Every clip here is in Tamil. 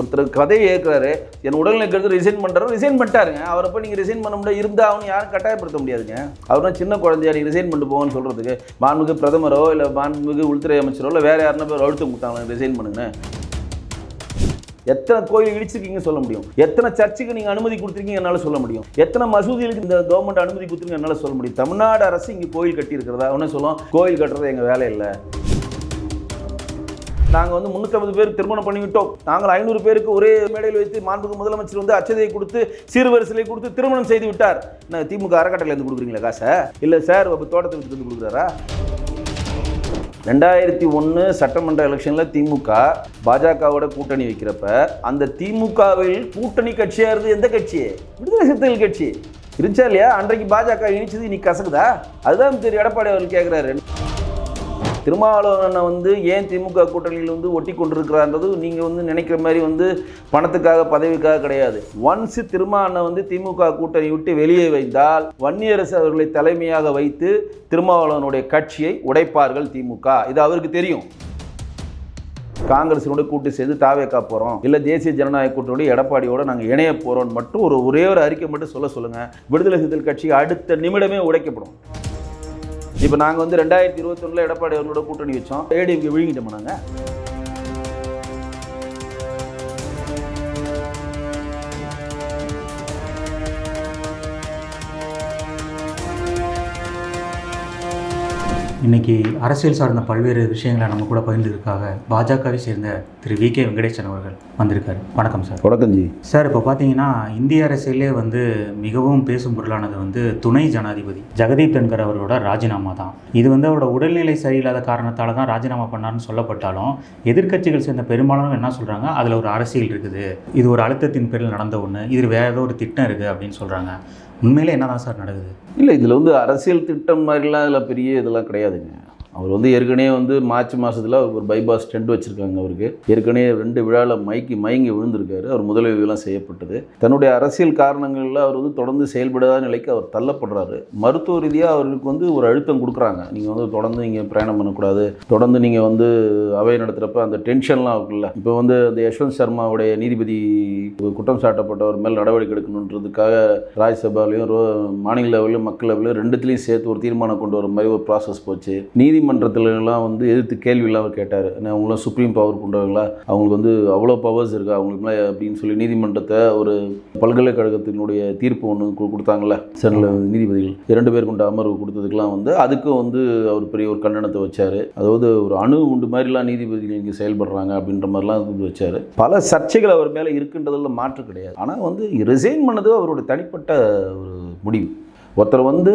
ஒருத்தர் கதையை ஏற்கிறாரு என் உடல்நிலை கருத்து ரிசைன் பண்ணுறாரு ரிசைன் பண்ணிட்டாருங்க. அவரை போய் நீங்கள் ரிசைன் பண்ண முடியாது இருந்தாலும் யாரும் கட்டாயப்படுத்த முடியாதுங்க. அவர்னா சின்ன குழந்தையா நீங்கள் ரிசைன் பண்ணிட்டு போங்கன்னு சொல்கிறதுக்கு மாண்புமிகு பிரதமரோ இல்லை மாண்புமிகு உள்துறை அமைச்சரோ இல்லை வேறு யாருன்னா பேர் அழுத்தம் கொடுத்தாங்க ரிசைன் பண்ணுங்க எத்தனை கோயில் இடிச்சிருக்கீங்க சொல்ல முடியும். எத்தனை சர்ச்சுக்கு நீங்கள் அனுமதி கொடுத்துருக்கீங்க என்னால் சொல்ல முடியும். எத்தனை மசூதிகளுக்கு இந்த கவர்மெண்ட் அனுமதி கொடுத்துருங்க என்னால் சொல்ல முடியும். தமிழ்நாடு அரசு இங்கே கோயில் கட்டியிருக்கிறதா? அவனே சொல்லுவோம் சொல்லும் கோயில் கட்டுறது எங்கள் வேலை இல்லை. நாங்கள் வந்து முந்நூற்றம்பது பேர் திருமணம் பண்ணிவிட்டோம். நாங்கள் ஐநூறு பேருக்கு ஒரே மேடையில் வைத்து மாண்புக்கு முதலமைச்சர் வந்து அச்சதையை கொடுத்து சீர்வரிசலை கொடுத்து திருமணம் செய்து விட்டார். என்ன திமுக அறக்கட்டளையிலேருந்து கொடுக்குறீங்களா காசை? இல்லை சார் இப்போ தோட்டத்தை விட்டு கொடுக்குறாரா? ரெண்டாயிரத்தி ஒன்று சட்டமன்ற எலெக்ஷனில் திமுக பாஜகவோட கூட்டணி வைக்கிறப்ப அந்த திமுகவில் கூட்டணி கட்சியாக இருந்து எந்த கட்சி? விடுதலை சிறுத்தைகள் கட்சி. இருந்துச்சா இல்லையா? அன்றைக்கு பாஜக இனிச்சது இன்னைக்கு கசக்குதா? அதுதான் திரு. எடப்பாடி அவர்கள் கேட்குறாரு திருமாவளவனை வந்து ஏன் திமுக கூட்டணியில் வந்து ஒட்டி கொண்டிருக்கிறான்றது நீங்கள் வந்து நினைக்கிற மாதிரி வந்து பணத்துக்காக பதவிக்காக கிடையாது. ஒன்ஸ் திருமாவளவனை வந்து திமுக கூட்டணி விட்டு வெளியே வைத்தால் வன்னியரசு அவர்களை தலைமையாக வைத்து திருமாவளவனுடைய கட்சியை உடைப்பார்கள் திமுக. இது அவருக்கு தெரியும். காங்கிரஸினோட கூட்டு சேர்ந்து தாவேக்கா போகிறோம் இல்லை தேசிய ஜனநாயக கூட்டணியோட எடப்பாடியோட நாங்கள் இணைய போகிறோம்னு மட்டும் ஒரு ஒரே ஒரு அறிக்கை மட்டும் சொல்ல சொல்லுங்கள் விடுதலை சிறுத்தைகள் கட்சி அடுத்த நிமிடமே உடைக்கப்படும். இப்போ நாங்கள் வந்து ரெண்டாயிரத்தி இருபத்தொன்னில் எடப்பாடி அவர்களோட கூட்டணி வச்சோம். ஏடிஎம்கே விழுங்கிட்டோம் நாங்கள் இன்னைக்கு அரசியல் சார்ந்த பல்வேறு விஷயங்களை நம்ம கூட பகிர்ந்ததுக்காக பாஜகவை சேர்ந்த திரு வி கே வெங்கடேசன் அவர்கள் வந்திருக்காரு. வணக்கம் சார். வணக்கம் ஜி. சார் இப்போ பார்த்தீங்கன்னா இந்திய அரசியலே வந்து மிகவும் பேசும் பொருளானது வந்து துணை ஜனாதிபதி ஜெகதீப் தன்கர் அவரோட ராஜினாமா தான். இது வந்து அவரோட உடல்நிலை சரியில்லாத காரணத்தால தான் ராஜினாமா பண்ணார்னு சொல்லப்பட்டாலும் எதிர்க்கட்சிகள் சேர்ந்த பெரும்பாலானவங்க என்ன சொல்கிறாங்க அதில் ஒரு அரசியல் இருக்குது. இது ஒரு அழுத்தத்தின் பேரில் நடந்த ஒன்று இது வேற ஏதோ ஒரு திட்டம் இருக்குது அப்படின்னு சொல்கிறாங்க உண்மையிலே என்னதான் சார் நடக்குது? இல்லை இதில் வந்து அரசியல் திட்டம் மாதிரிலாம் இதில் பெரிய இதெல்லாம் கிடையாதுங்க. அவர் வந்து ஏற்கனவே வந்து மார்ச் மாதத்தில் அவருக்கு ஒரு பைபாஸ் டென்ட் வச்சுருக்காங்க அவருக்கு. ஏற்கனவே ரெண்டு விழாவில் மைக்கி மயங்கி விழுந்திருக்காரு. அவர் முதலுதவியெல்லாம் செய்யப்பட்டது. தன்னுடைய அரசியல் காரணங்களில் அவர் வந்து தொடர்ந்து செயல்படாத நிலைக்கு அவர் தள்ளப்படுறாரு. மருத்துவ ரீதியாக அவருக்கு வந்து ஒரு அழுத்தம் கொடுக்குறாங்க. நீங்கள் வந்து தொடர்ந்து நீங்கள் பிரயாணம் பண்ணக்கூடாது. தொடர்ந்து நீங்கள் வந்து அவை நடத்துகிறப்ப அந்த டென்ஷன்லாம் இருக்குல்ல. இப்போ வந்து அந்த யஷ்வந்த் சர்மாவுடைய நீதிபதி குற்றம் சாட்டப்பட்டவர் மேல் நடவடிக்கை எடுக்கணுன்றதுக்காக ராஜ்யசபாலையும் ரோ மாநில லெவலையும் மக்கள் லெவலையும் ரெண்டுத்துலேயும் சேர்த்து ஒரு தீர்மானம் கொண்டு வர மாதிரி ஒரு ப்ராசஸ் போச்சு. நீதி நீதிமன்றத்துலலாம் வந்து எதிர்த்து கேள்வி அவர் கேட்டார். என்ன அவங்களாம் சுப்ரீம் பவர் கொண்டவங்களா அவங்களுக்கு வந்து அவ்வளோ பவர்ஸ் இருக்கா? அவங்களுக்கு மேலே அப்படின்னு சொல்லி நீதிமன்றத்தை ஒரு பல்கலைக்கழகத்தினுடைய தீர்ப்பு ஒன்று கொடுத்தாங்கள சென்னை நீதிபதிகள். இரண்டு பேர் கொண்ட அமர்வு கொடுத்ததுக்கெலாம் வந்து அதுக்கும் வந்து அவர் பெரிய ஒரு கண்டனத்தை வச்சார். அதாவது ஒரு அணு உண்டு மாதிரிலாம் நீதிபதிகள் இங்கே செயல்படுறாங்க அப்படின்ற மாதிரிலாம் இது வச்சார். பல சர்ச்சைகள் அவர் மேலே இருக்குன்றதில் மாற்று கிடையாது. ஆனால் வந்து ரிசைன் பண்ணது அவருடைய தனிப்பட்ட ஒரு முடிவு. ஒருத்தர் வந்து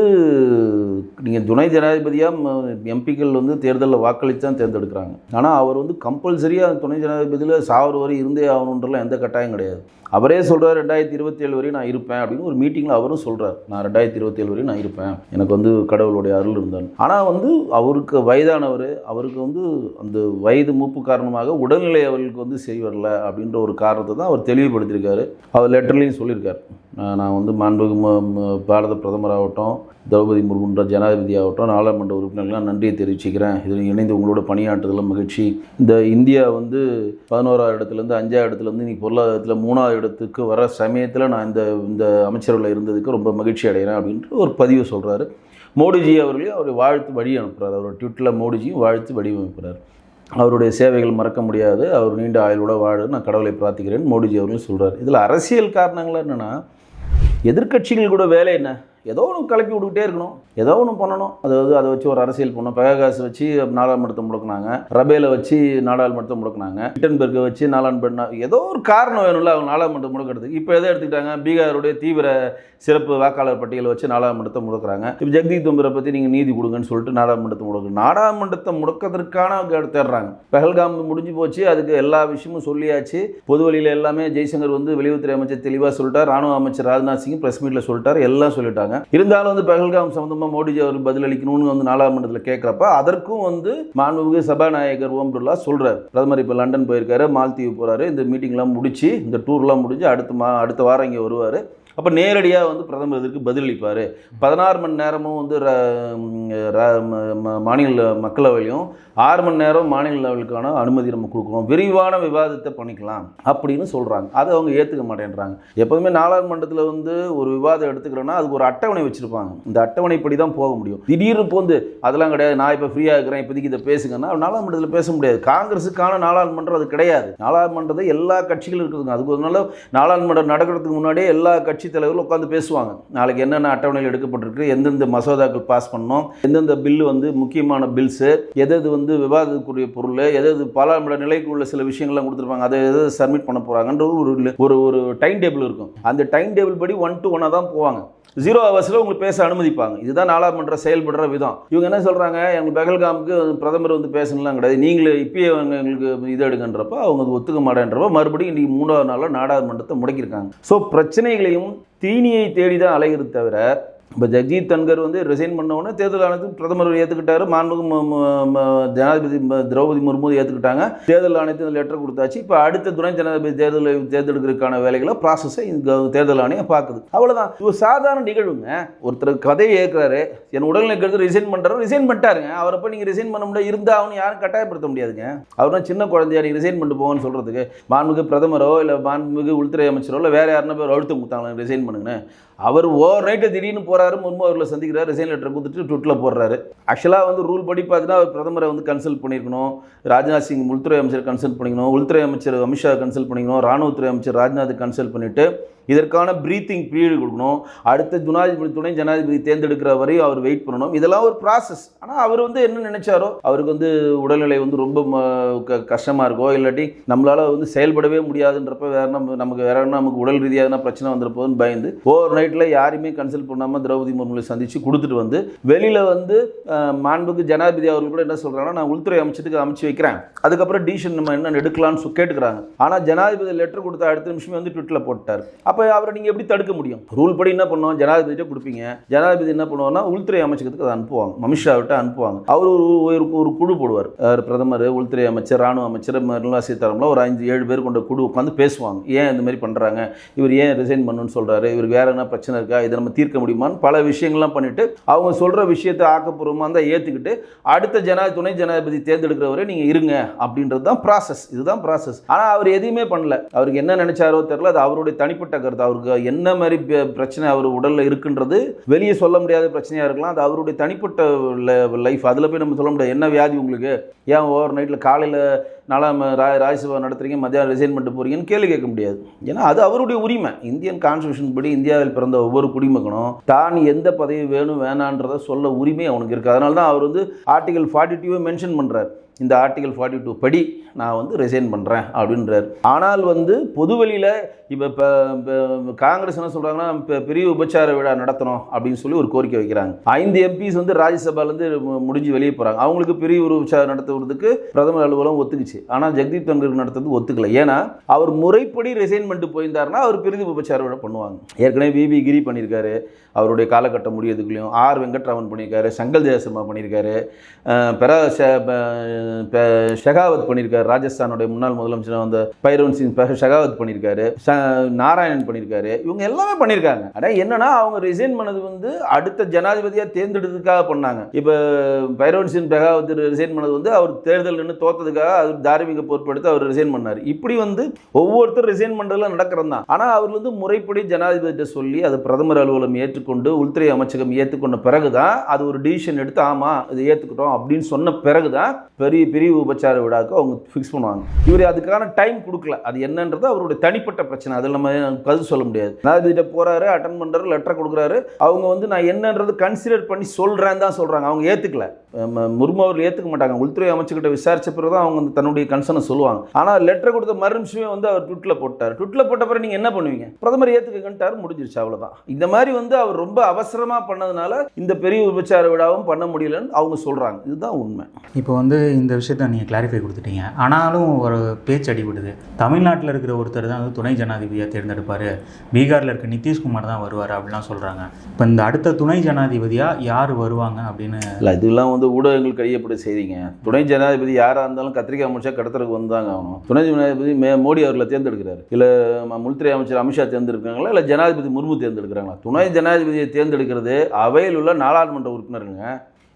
நீங்கள் துணை ஜனாதிபதியாக எம்பிக்கள் வந்து தேர்தலில் வாக்களித்து தான் தேர்ந்தெடுக்கிறாங்க. ஆனால் அவர் வந்து கம்பல்சரியாக துணை ஜனாதிபதியில் சாவர வரை இருந்தே ஆகணுன்றலாம் எந்த கட்டாயம் கிடையாது. அவரே சொல்கிறார் ரெண்டாயிரத்தி இருபத்தேழு வரையும் நான் இருப்பேன். அப்படின்னு ஒரு மீட்டிங்கில் அவரும் சொல்கிறார் நான் ரெண்டாயிரத்தி இருபத்தேழு வரையும் நான் இருப்பேன். எனக்கு வந்து கடவுளுடைய அருள் இருந்தான் ஆனால் வந்து அவருக்கு வயதானவர் அவருக்கு வந்து அந்த வயது மூப்பு காரணமாக உடல்நிலை அவர்களுக்கு வந்து சரி வரல அப்படின்ற ஒரு காரணத்தை தான் அவர் தெளிவுபடுத்தியிருக்காரு. அவர் லெட்டர்லேயும் சொல்லியிருக்கார். நான் வந்து மாண்புமிகு பாரத பிரதமர் பாரத பிரதமராகட்டும் திரௌபதி முர்முன்ற ஜனாதிபதி ஆகட்டும் நாடாளுமன்ற உறுப்பினர்கள்லாம் நன்றியை தெரிவிச்சுக்கிறேன். இதில் இணைந்து உங்களோட பணியாற்றுதலும் மகிழ்ச்சி. இந்த இந்தியா வந்து பதினோராவது இடத்துலேருந்து அஞ்சாவது இடத்துலேருந்து இன்னைக்கு பொருளாதாரத்தில் மூணாவது இடத்துக்கு வர சமயத்தில் நான் இந்த இந்த அமைச்சரவையில் இருந்ததுக்கு ரொம்ப மகிழ்ச்சி அடைகிறேன் அப்படின்ட்டு ஒரு பதிவு சொல்கிறாரு மோடிஜி அவர்களையும் அவர் வாழ்த்து வழி அனுப்புகிறார் அவர் ட்விட்டரில் மோடிஜியும் வாழ்த்து வடிவமைக்கிறார் அவருடைய சேவைகள் மறக்க முடியாது. அவர் நீண்ட ஆயுளோட வாழ நான் கடவுளை பிரார்த்திக்கிறேன். மோடிஜி அவர்களும் சொல்கிறார் இதில் அரசியல் காரணங்கள் என்னென்னா எதிர்க்கட்சிகள் கூட வேலை என்ன? ஏதோ ஒன்று கிளப்பி விட்டுக்கிட்டே இருக்கணும். ஏதோ ஒன்று பண்ணணும். அதாவது அதை வச்சு ஒரு அரசியல் பண்ணணும். பெகாகாஸ் வச்சு நாடாளுமன்றத்தை முடக்கினாங்க. ரபேலை வச்சு நாடாளுமன்றத்தை முடக்கினாங்க. ஹிட்டன்பெர்க்கை வச்சு நாடாளுமன்ற ஏதோ ஒரு காரணம் வேணும்ல அவங்க நாடாளுமன்றம் முடக்கிறதுக்கு. இப்போ எதை எடுத்துக்கிட்டாங்க? பீகாருடைய தீவிர சிறப்பு வாக்காளர் பட்டியலை வச்சு நாடாளுமன்றத்தை முடக்கிறாங்க. இப்போ ஜெகதீப் தம்பரை பற்றி நீங்கள் நீதி கொடுங்கன்னு சொல்லிட்டு நாடாளுமன்றத்தை முடக்கு நாடாளுமன்றத்தை முடக்கிறதுக்கான தேடுறாங்க. பெஹல்காம் முடிஞ்சு போச்சு. அதுக்கு எல்லா விஷயமும் சொல்லியாச்சு. பொது வழியில் எல்லாமே ஜெய்சங்கர் வந்து வெளியுறவுத்துறை அமைச்சர் தெளிவாக சொல்லிட்டார். ராணுவ அமைச்சர் ராஜ்நாத் சிங் ப்ரெஸ் மீட்டில் சொல்லிட்டார். எல்லாம் சொல்லிட்டாங்க. இருந்தாலும் வந்து பகல்காம் சம்பந்தமாக மோடிஜி அவர் பதிலளிக்கணும்னு வந்து நாடாளுமன்றத்தில் கேட்குறப்ப அதற்கும் வந்து மாண்புமிகு சபாநாயகர் ஓம் பிர்லா சொல்கிறார் பிரதமர் இப்போ லண்டன் போயிருக்காரு மால்தீவு போகிறாரு இந்த மீட்டிங்லாம் முடிச்சு இந்த டூர்லாம் முடிஞ்சு அடுத்த மா அடுத்த வாரம் இங்கே வருவார். அப்போ நேரடியாக வந்து பிரதமர் இதற்கு பதிலளிப்பார். பதினாறு மணி நேரமும் வந்து ர- ர- மாநில மக்களவையிலும் ஆறு மணி நேரம் மாநில லெவலுக்கான அனுமதி நம்ம கொடுக்குறோம் விரிவான விவாதத்தை பண்ணிக்கலாம் அப்படின்னு சொல்கிறாங்க அதை அவங்க ஏற்றுக்க மாட்டேன்றாங்க. எப்போதுமே நாடாளுமன்றத்தில் வந்து ஒரு விவாதம் எடுத்துக்கிறோன்னா அதுக்கு ஒரு அட்டவணை வச்சுருப்பாங்க. இந்த அட்டவணைப்படி தான் போக முடியும். திடீர்னு போந்து அதெல்லாம் கிடையாது. நான் இப்போ ஃப்ரீயாக இருக்கிறேன் இப்போதைக்கு இதை பேசுங்கன்னா நாடாளுமன்றத்தில் பேச முடியாது. காங்கிரஸுக்கான நாடாளுமன்றம் அது கிடையாது. நாடாளுமன்றத்தை எல்லா கட்சிகளும் இருக்குதுங்க. அதுக்கு ஒரு நாள் நாடாளுமன்றம் நடக்கிறதுக்கு முன்னாடியே எல்லா கட்சி தலைவர்களும் உட்காந்து பேசுவாங்க. நாளைக்கு என்னென்ன அட்டவணையில் எடுக்கப்பட்டிருக்கு எந்தெந்த மசோதாக்கள் பாஸ் பண்ணோம் எந்தெந்த பில்லு வந்து முக்கியமான பில்ஸு எதது வந்து விவாதத்துக்குரிய பொருள் எதது பல நிலைக்கு உள்ள சில விஷயங்கள்லாம் கொடுத்துருப்பாங்க. அதை எதை சப்மிட் பண்ண போகிறாங்கன்ற ஒரு ஒரு ஒரு டைம் டேபிள் இருக்கும். அந்த டைம் டேபிள் படி ஒன் டு ஒன்னாக தான் போவாங்க. ஜீரோ ஹவர்ஸில் உங்களுக்கு பேச அனுமதிப்பாங்க. இதுதான் நாடாளுமன்ற செயல்படுற விதம். இவங்க என்ன சொல்கிறாங்க எங்கள் பெகல்காமுக்கு பிரதமர் வந்து பேசணும்லாம் கிடையாது. நீங்களே இப்பயே எங்களுக்கு இது எடுங்கன்றப்ப அவங்க ஒத்துக்க மாட்டேன்றப்ப மறுபடியும் இன்றைக்கி மூணாவது நாளில் நாடாளுமன்றத்தை முடக்கியிருக்காங்க. ஸோ பிரச்சனைகளையும் தீனியை தேடி தான் அலைகிறது தவிர இப்போ ஜக்ஜீத் தன்கர் வந்து ரிசைன் பண்ணவொடனே தேர்தல் ஆணையத்துக்கு பிரதமர் ஏற்றுக்கிட்டாரு மாண்புகு ஜனாதிபதி ம- திரௌபதி முர்மு ஏற்றுக்கிட்டாங்க தேர்தல் ஆணையத்தை லெட்டர் கொடுத்தாச்சு. இப்போ அடுத்த துணை ஜனாதிபதி தேர்தலை தேர்ந்தெடுக்கிறதுக்கான வேலைகளை ப்ராசஸை இந்த தேர்தல் ஆணையம் பார்க்குது. அவ்வளோதான் இது ஒரு சாதாரண நிகழ்வுங்க. ஒருத்தர் கதையை ஏற்கிறாரு என் உடல்நிலை கருத்து ரிசைன் பண்ணுறாரு ரிசைன் பண்ணிட்டாருங்க. அவரை போய் நீங்கள் ரிசைன் பண்ண முடியாது. இருந்தால் அவனு யாரும் கட்டாயப்படுத்த முடியாதுங்க. அவர் தான் சின்ன குழந்தையா நீங்கள் ரிசைன் பண்ணிட்டு போங்கன்னு சொல்கிறதுக்கு மாண்புமிகு பிரதமரோ இல்லை மாண்புமிகு உள்துறை அமைச்சரோ இல்லை வேறு யாருன்னா பேர் அழுத்தம் கொடுத்தாங்களா? ரிசைன் பண்ணுங்கன்னு. அவர் ஓவர் நைட்டு திடீர்னு போகிறாரு முன்மோ அவர்களை சந்திக்கிறார் ரிசைன் லெட்டர் கொடுத்துட்டு ட்விட்டில் போடுறாரு. ஆக்சுவலாக வந்து ரூல் படி பார்த்தீங்கன்னா அவர் பிரதமரை வந்து கன்சல்ட் பண்ணியிருக்கணும். ராஜ்நாத் சிங் உள்துறை அமைச்சர் கன்சல்ட் பண்ணிக்கணும். உள்துறை அமைச்சர் அமித்ஷா கன்சல்ட் பண்ணிக்கணும். ராணுவத்துறை அமைச்சர் ராஜ்நாத் கன்சல்ட் பண்ணிட்டு இதற்கான ப்ரீத்திங் பீரியட் கொடுக்கணும். அடுத்த ஜனாதிபதி துணை ஜனாதிபதி தேர்ந்தெடுக்கிற வரையும் அவர் வெயிட் பண்ணணும். இதெல்லாம் ஒரு ப்ராசஸ் ஆனால் அவர் வந்து என்ன நினைச்சாரோ அவருக்கு வந்து உடல்நிலை வந்து ரொம்ப ம- க- இருக்கோ இல்லாட்டி நம்மளால் வந்து செயல்படவே முடியாதுன்றப்ப வேற நம்ம நமக்கு வேற நமக்கு உடல் ரீதியாக எதனா பிரச்சனை வந்துருப்போதுன்னு பயந்து ஓவர் நைட் ஃப்ளைட்டில் யாரையுமே கன்சல்ட் பண்ணாமல் திரௌபதி முர்முலை சந்திச்சு கொடுத்துட்டு வந்து வெளியில் வந்து மாண்புக்கு ஜனாதிபதி அவர்கள் கூட என்ன சொல்கிறாங்கன்னா நான் உள்துறை அமைச்சத்துக்கு அமைச்சு வைக்கிறேன். அதுக்கப்புறம் டிசிஷன் நம்ம என்ன எடுக்கலாம்னு கேட்டுக்கிறாங்க. ஆனால் ஜனாதிபதி லெட்டர் கொடுத்த அடுத்த நிமிஷமே வந்து ட்விட்டில் போட்டார். அப்போ அவரை நீங்கள் எப்படி தடுக்க முடியும்? ரூல் படி என்ன பண்ணுவோம் ஜனாதிபதிட்ட கொடுப்பீங்க. ஜனாதிபதி என்ன பண்ணுவோம்னா உள்துறை அமைச்சகத்துக்கு அதை அனுப்புவாங்க. அமித்ஷாவிட்ட அனுப்புவாங்க. அவர் ஒரு ஒரு ஒரு குழு போடுவார். பிரதமர் உள்துறை அமைச்சர் ராணுவ அமைச்சர் நிர்மலா சீதாராமன்லாம் ஒரு அஞ்சு ஏழு பேர் கொண்ட குழு உட்காந்து பேசுவாங்க. ஏன் இந்த மாதிரி பண்ணுறாங்க இவர் ஏன் ரிசைன் பண்ணுன்னு சொல்கிறாரு இவர் வேற என்ன பிரச்சனை இருக்கா? இதை நம்ம தீர்க்க முடியுமான்னு பல விஷயங்கள்லாம் பண்ணிவிட்டு அவங்க சொல்கிற விஷயத்தை ஆக்கப்பூர்வமாக தான் ஏற்றுக்கிட்டு அடுத்த ஜனா துணை ஜனாதிபதி தேர்ந்தெடுக்கிறவரை நீங்கள் இருங்க அப்படின்றது தான் ப்ராசஸ் இதுதான் ப்ராசஸ் ஆனால் அவர் எதையுமே பண்ணல. அவருக்கு என்ன நினைச்சாரோ தெரில அது அவருடைய தனிப்பட்ட கருத்து. அவருக்கு என்ன மாதிரி பிரச்சனை அவர் உடலில் இருக்குன்றது வெளியே சொல்ல முடியாத பிரச்சனையாக இருக்கலாம். அது அவருடைய தனிப்பட்ட லைஃப் அதில் போய் நம்ம சொல்ல முடியாது. என்ன வியாதி உங்களுக்கு? ஏன் ஓவர் நைட்டில் காலையில் நாலாம் ரா ராஜ்யசபா நடத்துறீங்க மத்தியானம் ரிசைன் பண்ணிட்டு போகிறீங்கன்னு கேள்வி கேட்க முடியாது. ஏன்னா அது அவருடைய உரிமை. இந்தியன் கான்ஸ்டியூஷன் படி இந்தியாவில் பிறந்த ஒவ்வொரு குடிமகனும் தான் எந்த பதவி வேணும் வேணான்றதை சொல்ல உரிமை அவனுக்கு இருக்குது அதனால தான் அவர் வந்து ஆர்டிகல் ஃபார்ட்டி டூவை மென்ஷன் பண்ணுறார் இந்த ஆர்டிகல் ஃபார்ட்டி டூ படி நான் வந்து ரிசைன் பண்ணுறேன் அப்படின்றார். ஆனால் வந்து பொதுவெளியில் இப்போ இப்போ காங்கிரஸ் என்ன சொல்கிறாங்கன்னா இப்போ பெரிய உபச்சார விழா நடத்தணும் அப்படின்னு சொல்லி ஒரு கோரிக்கை வைக்கிறாங்க. ஐந்து எம்பிஸ் வந்து ராஜ்யசபாலேருந்து முடிஞ்சு வெளியே போகிறாங்க அவங்களுக்கு பெரிய ஒரு உபச்சாரம் நடத்துவதற்கு பிரதமர் அலுவலகம் ஒத்துக்குச்சு. ஆனால் ஜெகதீப் தங்கருக்கு நடத்துறது ஒத்துக்கலை. ஏன்னா அவர் முறைப்படி ரிசைன் பண்ணிட்டு போயிருந்தாருன்னா அவர் பெரிய உபச்சார விழா பண்ணுவாங்க. ஏற்கனவே விபி கிரி பண்ணியிருக்காரு. அவருடைய காலகட்டம் முடியறதுக்குள்ளேயும் ஆர் வெங்கட்ராமன் பண்ணியிருக்காரு. சங்கல் ஜெயசர்மா பண்ணியிருக்காரு. அஹ் ஷெகாவத் பண்ணியிருக்காரு ராஜஸ்தானுடைய முன்னாள் முதலமைச்சர் வந்த பைரவன் சிங் ஷெகாவத் பண்ணியிருக்காரு ச- நாராயணன் பண்ணியிருக்காரு இவங்க எல்லாமே பண்ணியிருக்காங்க ஆனால் என்னன்னா அவங்க ரிசைன் பண்ணது வந்து அடுத்த ஜனாதிபதியாக தேர்ந்தெடுத்ததுக்காக பண்ணாங்க. இப்போ பைரவன் சிங் பெகாவத் ரிசைன் பண்ணது வந்து அவர் தேர்தல் நின்று தோத்ததுக்காக அவர் தார்மீக பொறுப்பெடுத்து அவர் ரிசைன் பண்ணார். இப்படி வந்து ஒவ்வொருத்தர் ரிசைன் பண்ணுறதுல நடக்கிறது? தான் ஆனால் அவர் வந்து முறைப்படி ஜனாதிபதியிட்ட சொல்லி அது பிரதமர் அலுவலகம் ஏற்றுக்கொண்டு உள்துறை அமைச்சகம் ஏற்றுக்கொண்ட பிறகு தான் அது ஒரு டிசிஷன் எடுத்து ஆமாம் இது ஏற்றுக்கிட்டோம் அப்படின்னு சொன்ன பிறகு தான் பெரிய பெரிய உபச்சார விழாக்கு அவங்க ஃபிக்ஸ் பண்ணுவாங்க. இவர் அதுக்கான டைம் கொடுக்கல. அது என்னன்றது அவருடைய தனிப்பட்ட பிரச்சனை. அதில் நம்ம கருத்து சொல்ல முடியாது. அதாவது கிட்ட போகிறாரு அட்டன் பண்ணுறாரு லெட்டர் கொடுக்குறாரு. அவங்க வந்து நான் என்னன்றது கன்சிடர் பண்ணி சொல்கிறேன் தான் சொல்கிறாங்க அவங்க ஏற்றுக்கல முர்மு அவர்கள் ஏற்றுக்க மாட்டாங்க. உள்துறை அமைச்சர்கிட்ட விசாரிச்ச பிறகு தான் அவங்க வந்து தன்னுடைய கன்சர்னை சொல்லுவாங்க. ஆனால் லெட்டர் கொடுத்த மறு நிமிஷமே வந்து அவர் ட்விட்டில் போட்டார். ட்விட்டில் போட்ட பிறகு நீங்கள் என்ன பண்ணுவீங்க? பிரதமர் ஏத்துக்கன்ட்டார் முடிஞ்சிருச்சு அவ்வளோதான் இந்த மாதிரி வந்து அவர் ரொம்ப அவசரமாக பண்ணதுனால இந்த பெரிய உபச்சார விழாவும் பண்ண முடியலன்னு அவங்க சொல்கிறாங்க இதுதான் உண்மை. இப்போ வந்து இந்த விஷயத்த நீங்கள் கிளாரிஃபை கொடுத்துட்டீங்க. ஆனாலும் ஒரு பேச்சு அடிபடுது. தமிழ்நாட்டில் இருக்கிற ஒருத்தர் தான் வந்து துணை ஜனாதிபதியாக தேர்ந்தெடுப்பார். பீகாரில் இருக்க நிதிஷ்குமார் தான் வருவார் அப்படிலாம் சொல்கிறாங்க இப்போ இந்த அடுத்த துணை ஜனாதிபதியாக யார் வருவாங்க அப்படின்னு இல்லை இதெல்லாம் வந்து ஊடகங்கள் கையப்படி செய்திங்க. துணை ஜனாதிபதி யாராக இருந்தாலும் கத்திரிக்காய் முடிச்சா கடத்தலுக்கு வந்தாங்க ஆகணும். துணை ஜனாதிபதி மே மோடி அவர்களை தேர்ந்தெடுக்கிறார். இல்லை உள்துறை அமைச்சர் அமித்ஷா தேர்ந்தெடுக்கிறாங்களா? இல்லை ஜனாதிபதி முர்மு தேர்ந்தெடுக்கிறாங்களா? துணை ஜனாதிபதியை தேர்ந்தெடுக்கிறது அவையில் உள்ள நாடாளுமன்ற உறுப்பினருங்க.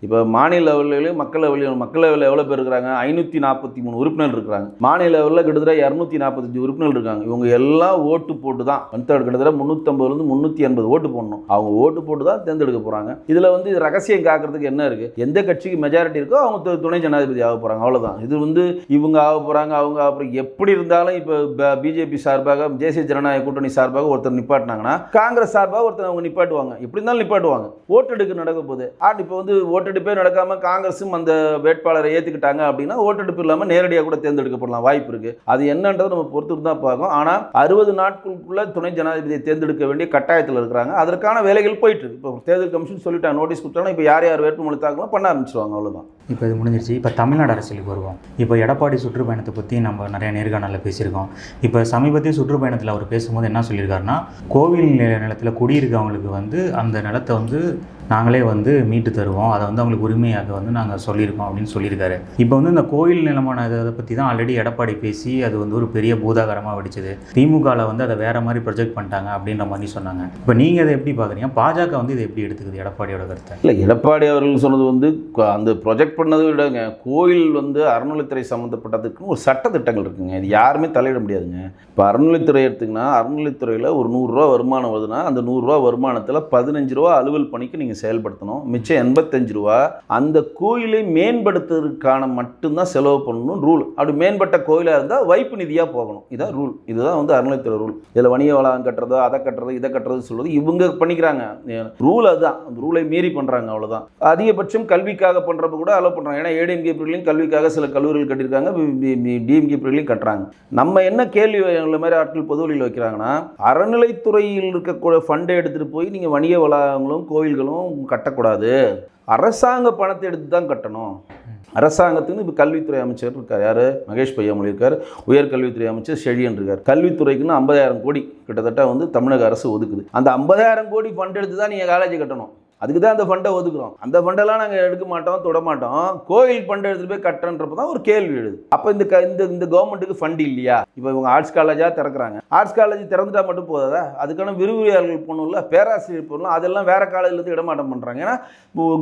இப்போ மாநில லெவலிலும் மக்கள் லெவலில் மக்கள் லெவலில் எவ்வளோ பேர் இருக்கிறாங்க? ஐநூற்றி நாற்பத்தி மூணு உறுப்பினர் இருக்கிறாங்க. மாநில லெவலில் கிட்டத்தட்ட இரநூத்தி நாற்பத்தஞ்சு உறுப்பினர் இருக்காங்க. இவங்க எல்லாம் ஓட்டு போட்டு தான் ஒன் கிட்டத்தட்ட முந்நூற்றம்பதுலேருந்து முந்நூற்றி எண்பது ஓட்டு போடணும். அவங்க ஓட்டு போட்டு தான் தேர்ந்தெடுக்க போகிறாங்க இதில் வந்து ரகசியம் காக்கிறதுக்கு என்ன இருக்குது எந்த கட்சிக்கு மெஜாரிட்டி இருக்கோ அவங்க துணை ஜனாதிபதி ஆக போகிறாங்க அவ்வளோதான் இது வந்து இவங்க ஆக போகிறாங்க அவங்க அப்புறம் எப்படி இருந்தாலும் இப்போ பிஜேபி சார்பாக தேசிய ஜனநாயக கூட்டணி சார்பாக ஒருத்தர் நிப்பாட்டினாங்கன்னா காங்கிரஸ் சார்பாக ஒருத்தர் அவங்க நிப்பாட்டுவாங்க. எப்படி இருந்தாலும் நிப்பாட்டுவாங்க. ஓட்டெடுப்பு நடக்க போகுது. ஆட் இப்போ வந்து ஓட்டு ஓட்டெடுப்பே நடக்காம காங்கிரஸும் அந்த வேட்பாளரை ஏற்றுக்கிட்டாங்க அப்படின்னா ஓட்டெடுப்பு இல்லாமல் நேரடியாக கூட தேர்ந்தெடுக்கப்படலாம். வாய்ப்பு இருக்கு. அது என்னன்றது நம்ம பொறுத்து தான் பார்க்கும் ஆனால் அறுபது நாட்களுக்குள்ள துணை ஜனாதிபதியை தேர்ந்தெடுக்க வேண்டிய கட்டாயத்தில் இருக்கிறாங்க. அதற்கான வேலைகள் போயிட்டு இருக்கு. இப்போ தேர்தல் கமிஷன் சொல்லிட்டாங்க நோட்டீஸ் கொடுத்தாங்கன்னா இப்போ யார் யார் வேட்புமனு தாக்கலாம் பண்ண ஆரம்பிச்சிருவாங்க. அவ்வளோதான் இப்போ இது முடிஞ்சிருச்சு. இப்போ தமிழ்நாடு அரசியலுக்கு வருவோம். இப்போ எடப்பாடி சுற்றுப்பயணத்தை பற்றி நம்ம நிறைய நேர்காணலில் பேசியிருக்கோம். இப்போ சமீபத்திய சுற்றுப்பயணத்தில் அவர் பேசும்போது என்ன சொல்லியிருக்காருன்னா கோவில் நிலத்தில் குடியிருக்கவங்களுக்கு வந்து அந்த நிலத்தை வந்து நாங்களே வந்து மீட்டு தருவோம். அதை வந்து அவங்களுக்கு உரிமையாக வந்து நாங்கள் சொல்லியிருக்கோம் அப்படின்னு சொல்லியிருக்காரு. இப்போ வந்து இந்த கோயில் நிலமான இதை பற்றி தான் ஆல்ரெடி எடப்பாடி பேசி அது வந்து ஒரு பெரிய பூதாகரமாக வெடிச்சது. திமுகவில் வந்து அதை வேற மாதிரி ப்ரொஜெக்ட் பண்ணிட்டாங்க அப்படின்ற மாதிரி சொன்னாங்க. இப்போ நீங்கள் அதை எப்படி பார்க்குறீங்க பாஜக வந்து இதை எப்படி எடுத்துக்குது எடப்பாடியோட கருத்தை? இல்லை எடப்பாடி அவர்கள் சொன்னது வந்து அந்த ப்ரொஜெக்ட் பண்ணதை விடங்க கோயில் வந்து அறநிலைத்துறை சம்மந்தப்பட்டதுக்குன்னு ஒரு சட்ட திட்டங்கள் இருக்குங்க. இது யாருமே தலையிட முடியாதுங்க. இப்போ அறநிலைத்துறை எடுத்துங்கன்னா அறநிலைத்துறையில் ஒரு நூறுரூவா வருமானம் வருதுன்னா அந்த நூறுரூவா வருமானத்தில் பதினஞ்சு ரூபா அலுவல் பணிக்கு நீங்கள் செயல்படுத்தணும். மிச்சம் எண்பத்தஞ்சு ரூபா அந்த கோயிலை மேம்படுத்துறதுக்கான மட்டும்தான் செலவு பண்ணணும் ரூல் அப்படி மேம்பட்ட கோயிலாக இருந்தால் வைப்பு நிதியாக போகணும். இதான் ரூல் இதுதான் வந்து அறநிலைத்துறை ரூல் இதில் வணிக வளாகம் கட்டுறதோ அதை கட்டுறது இதை கட்டுறது சொல்வது இவங்க பண்ணிக்கிறாங்க. ரூல் அதுதான். அந்த ரூலை மீறி பண்ணுறாங்க அவ்வளோதான் அதிகபட்சம் கல்விக்காக பண்ணுறப்ப கூட அலோவ் பண்ணுறாங்க ஏன்னா ஏடிஎம்கே பிரிவிலையும் கல்விக்காக சில கல்லூரிகள் கட்டியிருக்காங்க. டிஎம்கே பிரிவிலையும் கட்டுறாங்க. நம்ம என்ன கேள்வி இந்த மாதிரி ஆட்கள் பொது வழியில் வைக்கிறாங்கன்னா அறநிலைத்துறையில் இருக்கக்கூடிய ஃபண்டை எடுத்துகிட்டு போய் நீங்கள் வணிக வளாகங்களும் கோயில்களும் கட்டக்கூடாது. அரசாங்க பணத்தை எடுத்து தான் கட்டணும். அரசாங்கத்துக்கு இப்போ கல்வித்துறை அமைச்சர் இருக்கார். யார்? மகேஷ் பொய்யாமொழி இருக்கார் உயர்கல்வித்துறை அமைச்சர் செழியன் இருக்கார் கல்வித்துறைக்குன்னு ஐம்பதாயிரம் கோடி கிட்டத்தட்ட வந்து தமிழக அரசு ஒதுக்குது. அந்த ஐம்பதாயிரம் கோடி ஃபண்ட் எடுத்து தான் நீங்கள் காலேஜ் கட்டணும். அதுக்கு தான் அந்த ஃபண்டை ஒதுக்குறோம். அந்த ஃபண்டெல்லாம் நாங்கள் எடுக்க மாட்டோம் தொட மாட்டோம். கோயில் ஃபண்டை எடுத்துகிட்டு போய் கட்டுறன்றப்ப தான் ஒரு கேள்வி எழுது. அப்போ இந்த க இந்த இந்த கவர்மெண்ட்டுக்கு ஃபண்ட் இல்லையா? இப்போ இவங்க ஆர்ட்ஸ் காலேஜாக திறக்கிறாங்க. ஆர்ட்ஸ் காலேஜ் திறந்துட்டா மட்டும் போதாதா? அதுக்கான விரிவுரையாளர்கள் போகணும்ல பேராசிரியர் போகணும் அதெல்லாம் வேறு காலேஜ்லேருந்து இடமாட்டம் பண்ணுறாங்க ஏன்னா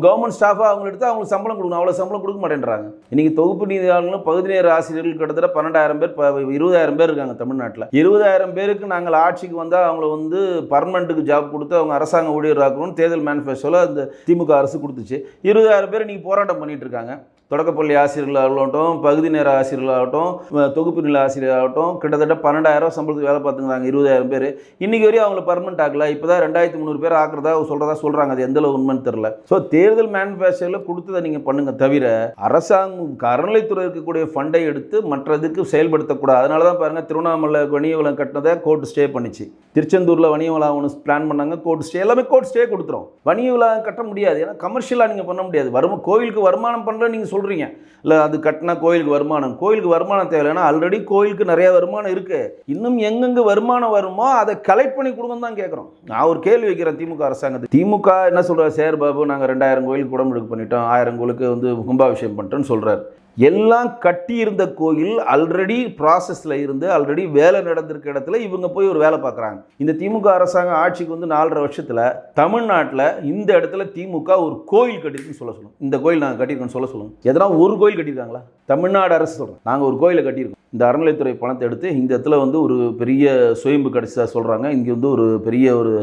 கவர்மெண்ட் ஸ்டாஃபாக அவங்க எடுத்து அவங்களுக்கு சம்பளம் கொடுக்கணும். அவ்வளோ சம்பளம் கொடுக்க மாட்டேன்றாங்க. இன்றைக்கி தொகுப்பு நீதியாளர்களும் பகுதி நேர ஆசிரியர்கள் கிட்டத்தட்ட பன்னெண்டாயிரம் பேர் இருபதாயிரம் பேர் இருக்காங்க தமிழ்நாட்டில். இருபதாயிரம் பேருக்கு நாங்கள் ஆட்சிக்கு வந்தால் அவங்கள வந்து பர்மனெண்ட்டுக்கு ஜாப் கொடுத்து அவங்க அரசாங்க ஊழியராக்கணும்னு தேர்தல் சொல்ல அந்த திமுக அரசு கொடுத்துச்சு. இருபதாயிரம் பேர் நீங்கள் போராட்டம் பண்ணிட்டு இருக்காங்க. தொடக்கப்பள்ளி ஆசிரியர்களாகட்டும் பகுதி நேர ஆசிரியர்களாகட்டும் தொகுப்பு நிலை ஆசிரியராகட்டும் கிட்டத்தட்ட பன்னெண்டாயிரம் சம்பளத்துக்கு வேலை பார்த்துக்கிறாங்க இருபதாயிரம் பேர். இன்னைக்கு வரையும் அவங்கள பர்மனெண்ட் ஆகல இப்போ தான் ரெண்டாயிரத்தி முந்நூறு பேர் ஆக்குறதா சொல்கிறதா சொல்கிறாங்க அது எந்தளவு உண்மைன்னு தெரில ஸோ தேர்தல் மேனுஃபேக்சரில் கொடுத்ததை நீங்கள் பண்ணுங்கள் தவிர அரசாங்கம் அறநிலைத்துறை இருக்கக்கூடிய ஃபண்டை எடுத்து மற்றதுக்கு செயல்படுத்தக்கூடாது. அதனால தான் பாருங்கள் திருவண்ணாமலை வணிக வளம் கட்டினதை கோர்ட் ஸ்டே பண்ணிச்சு. திருச்செந்தூரில் வணிக வளம் ஒன்று பிளான் பண்ணாங்க கோர்ட் ஸ்டே எல்லாமே கோர்ட் ஸ்டே கொடுத்துரும். வணிக வளம் கட்ட முடியாது. ஏன்னா கமர்ஷியலாக நீங்கள் பண்ண முடியாது. வருமா கோவிலுக்கு வருமானம் பண்ணுற நீங்கள் சொல்கிறீங்க இல்லை அது கட்டினா கோயிலுக்கு வருமானம். கோயிலுக்கு வருமானம் தேவையில்லைன்னா ஆல்ரெடி கோயிலுக்கு நிறைய வருமானம் இருக்குது இன்னும் எங்கெங்கே வருமானம் வருமோ அதை கலெக்ட் பண்ணி கொடுங்கன்னு தான் கேட்குறோம் நான் ஒரு கேள்வி வைக்கிறேன் திமுக அரசாங்கத்துக்கு. திமுக என்ன சொல்கிறார் சேர் பாபு நாங்கள் ரெண்டாயிரம் கோயிலுக்கு எடுக்க பண்ணிட்டோம். ஆயிரம் கோயிலுக்கு வந்து கும்பாபிஷேகம் பண்ணிட்டோன்னு சொல்கிறார் எல்லாம் கட்டியிருந்த கோயில் ஆல்ரெடி ப்ராசஸில் இருந்து ஆல்ரெடி வேலை நடந்திருக்க இடத்துல இவங்க போய் ஒரு வேலை பார்க்குறாங்க. இந்த திமுக அரசாங்கம் ஆட்சிக்கு வந்து நாலரை வருஷத்தில் தமிழ்நாட்டில் இந்த இடத்துல திமுக ஒரு கோயில் கட்டியிருக்குன்னு சொல்ல சொல்லுங்க. இந்த கோயில் நாங்கள் கட்டியிருக்கோம்னு சொல்ல சொல்லுங்க. எதனா ஒரு கோயில் கட்டியிருக்காங்களா? தமிழ்நாடு அரசு சொல்கிறோம் நாங்கள் ஒரு கோயிலை கட்டியிருக்கோம். இந்த அறநிலைத்துறை பணத்தை எடுத்து இந்த இடத்துல வந்து ஒரு பெரிய சுயம்பு கிடச்சதாக சொல்கிறாங்க இங்கே வந்து ஒரு பெரிய ஒரு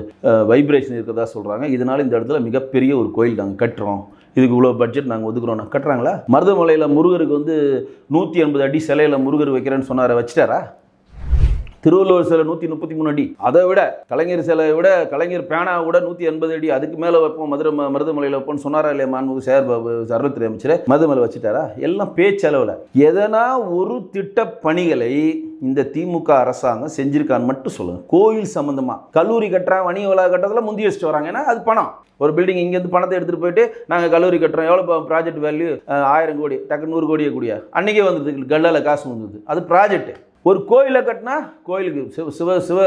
வைப்ரேஷன் இருக்கிறதா சொல்கிறாங்க இதனால் இந்த இடத்துல மிகப்பெரிய ஒரு கோயில் நாங்கள் கட்டுறோம். இதுக்கு இவ்வளோ பட்ஜெட் நாங்கள் ஒதுக்குறோம். கட்டுறாங்களா? மருதமலையில் முருகருக்கு வந்து நூற்றி எண்பது அடி சிலையில் முருகர் வைக்கிறேன்னு சொன்னார வச்சுட்டாரா? திருவள்ளுவர் சிலை நூற்றி முப்பத்தி மூணு அடி. அதை விட கலைஞர் சிலையை விட கலைஞர் பேனா விட நூற்றி எண்பது அடி அதுக்கு மேலே வைப்போம் மதுரை மருதமலையில் வைப்போம்னு சொன்னாரா இல்லையா மாண்புமிகு சேர் பாபு அமைச்சர்? மருதமலை வச்சுட்டாரா? எல்லாம் பேச்சளவில் எதனா ஒரு திட்ட பணிகளை இந்த திமுக அரசாங்கம் செஞ்சிருக்கான்னு மட்டும் சொல்லுங்க. கோயில் சம்மந்தமாக கல்லூரி கட்டுறான் வணிக வளாக கட்டத்தில் முந்தி வச்சுட்டு வராங்க. ஏன்னா அது பணம். ஒரு பில்டிங் இங்கேருந்து பணத்தை எடுத்துகிட்டு போயிட்டு நாங்கள் கல்லூரி கட்டுறோம். எவ்வளோ ப்ராஜெக்ட் வேல்யூ ஆயிரம் கோடி டக்கு நூறு கோடியே கூடிய? அன்றைக்கே வந்தது கல்லால் காசு வந்தது. அது ப்ராஜெக்ட் ஒரு கோயிலை கட்டினா கோயிலுக்கு சிவ சிவ சிவ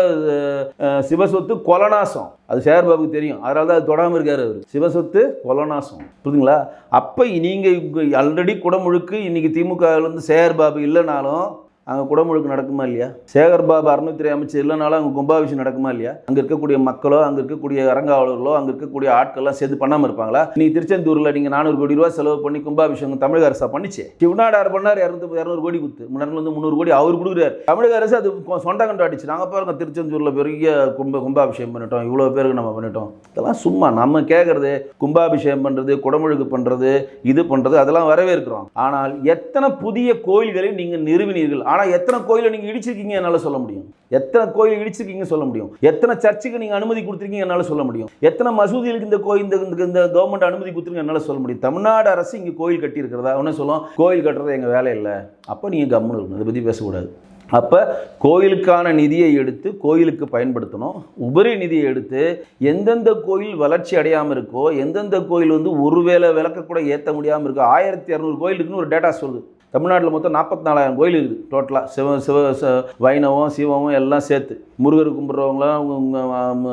அஹ், சிவசொத்து கொலநாசம். அது சேகர்பாபுக்கு தெரியும். அதனால தான் அது தொடாமல் இருக்கார் அவர். சிவசொத்து கொலநாசம். புரியுதுங்களா? அப்போ நீங்கள் ஆல்ரெடி குடமுழுக்கு இன்னைக்கு திமுகவிலேருந்து சேகர்பாபு இல்லைனாலும் அங்கே குடமுழுக்கு நடக்குமா இல்லையா? சேகர் பாபு அறநிலைத்துறை அமைச்சர் இல்லைனாலும் அங்கே கும்பாபிஷேகம் நடக்குமா இல்லையா? அங்கே இருக்கக்கூடிய மக்களோ அங்கே இருக்கக்கூடிய அரங்காவலர்களோ அங்கே இருக்கக்கூடிய ஆட்கள்லாம் சேர்த்து பண்ணாமல் இருப்பாங்களா? நீ திருச்செந்தூரில் நீங்கள் நானூறு கோடி ரூபா செலவு பண்ணி கும்பாபிஷேகம் தமிழக அரசா பண்ணிச்சு? சிவநாடார் பண்ணார் இரநூத்தி இரநூறு கோடி கொடுத்து. முன்னாடி வந்து முந்நூறு கோடி அவர் கொடுக்குறாரு. தமிழக அரசு அது சொண்டை சொந்த கண்டு அடிச்சு. நாங்கள் பாருங்க திருச்செந்தூரில் பெரிய கும்ப கும்பாபிஷேகம் பண்ணிட்டோம். இவ்வளோ பேருக்கு நம்ம பண்ணிட்டோம். இதெல்லாம் சும்மா நம்ம கேட்குறது கும்பாபிஷேகம் பண்ணுறது குடமுழுக்கு பண்ணுறது இது பண்ணுறது அதெல்லாம் வரவேற்கிறோம். ஆனால் எத்தனை புதிய கோயில்களை நீங்கள் நிறுவினீர்கள்? ஆனால் எத்தனை கோயிலை நீங்கள் இடிச்சிருக்கீங்க என்னால் சொல்ல முடியும். எத்தனை கோயில் இடிச்சிருக்கீங்க சொல்ல முடியும். எத்தனை சர்ச்சுக்கு நீங்கள் அனுமதி கொடுத்துருக்கீங்க என்னால் சொல்ல முடியும். எத்தனை மசூதிகளுக்கு இந்த கோயில் இந்த இந்த- கவர்மெண்ட் அனுமதி கொடுத்துருங்க என்னால் சொல்ல முடியும். தமிழ்நாடு அரசு இங்கே கோயில் கட்டியிருக்கிறதா? ஒன்று சொல்லும் கோயில் கட்டுறது எங்கள் வேலை இல்லை. அப்போ நீங்கள் கம்முன்னு இருக்கணும். அதை பற்றி பேசக்கூடாது. அப்போ கோயிலுக்கான நிதியை எடுத்து கோயிலுக்கு பயன்படுத்தணும். உபரி நிதியை எடுத்து எந்தெந்த கோயில் வளர்ச்சி அடையாமல் இருக்கோ எந்தெந்த கோயில் வந்து ஒருவேளை விளக்க கூட ஏற்ற முடியாமல் இருக்கோ ஆயிரத்தி இரநூறு கோயில் இருக்குன்னு ஒரு டேட்டா சொல்லுது. தமிழ்நாட்டில் மொத்தம் நாற்பத்தி நாலாயிரம் கோயில் இருக்குது டோட்டலாக சிவ சிவ வைணவம் சிவமும் எல்லாம் சேர்த்து. முருகர் கும்பிட்றவங்களாம்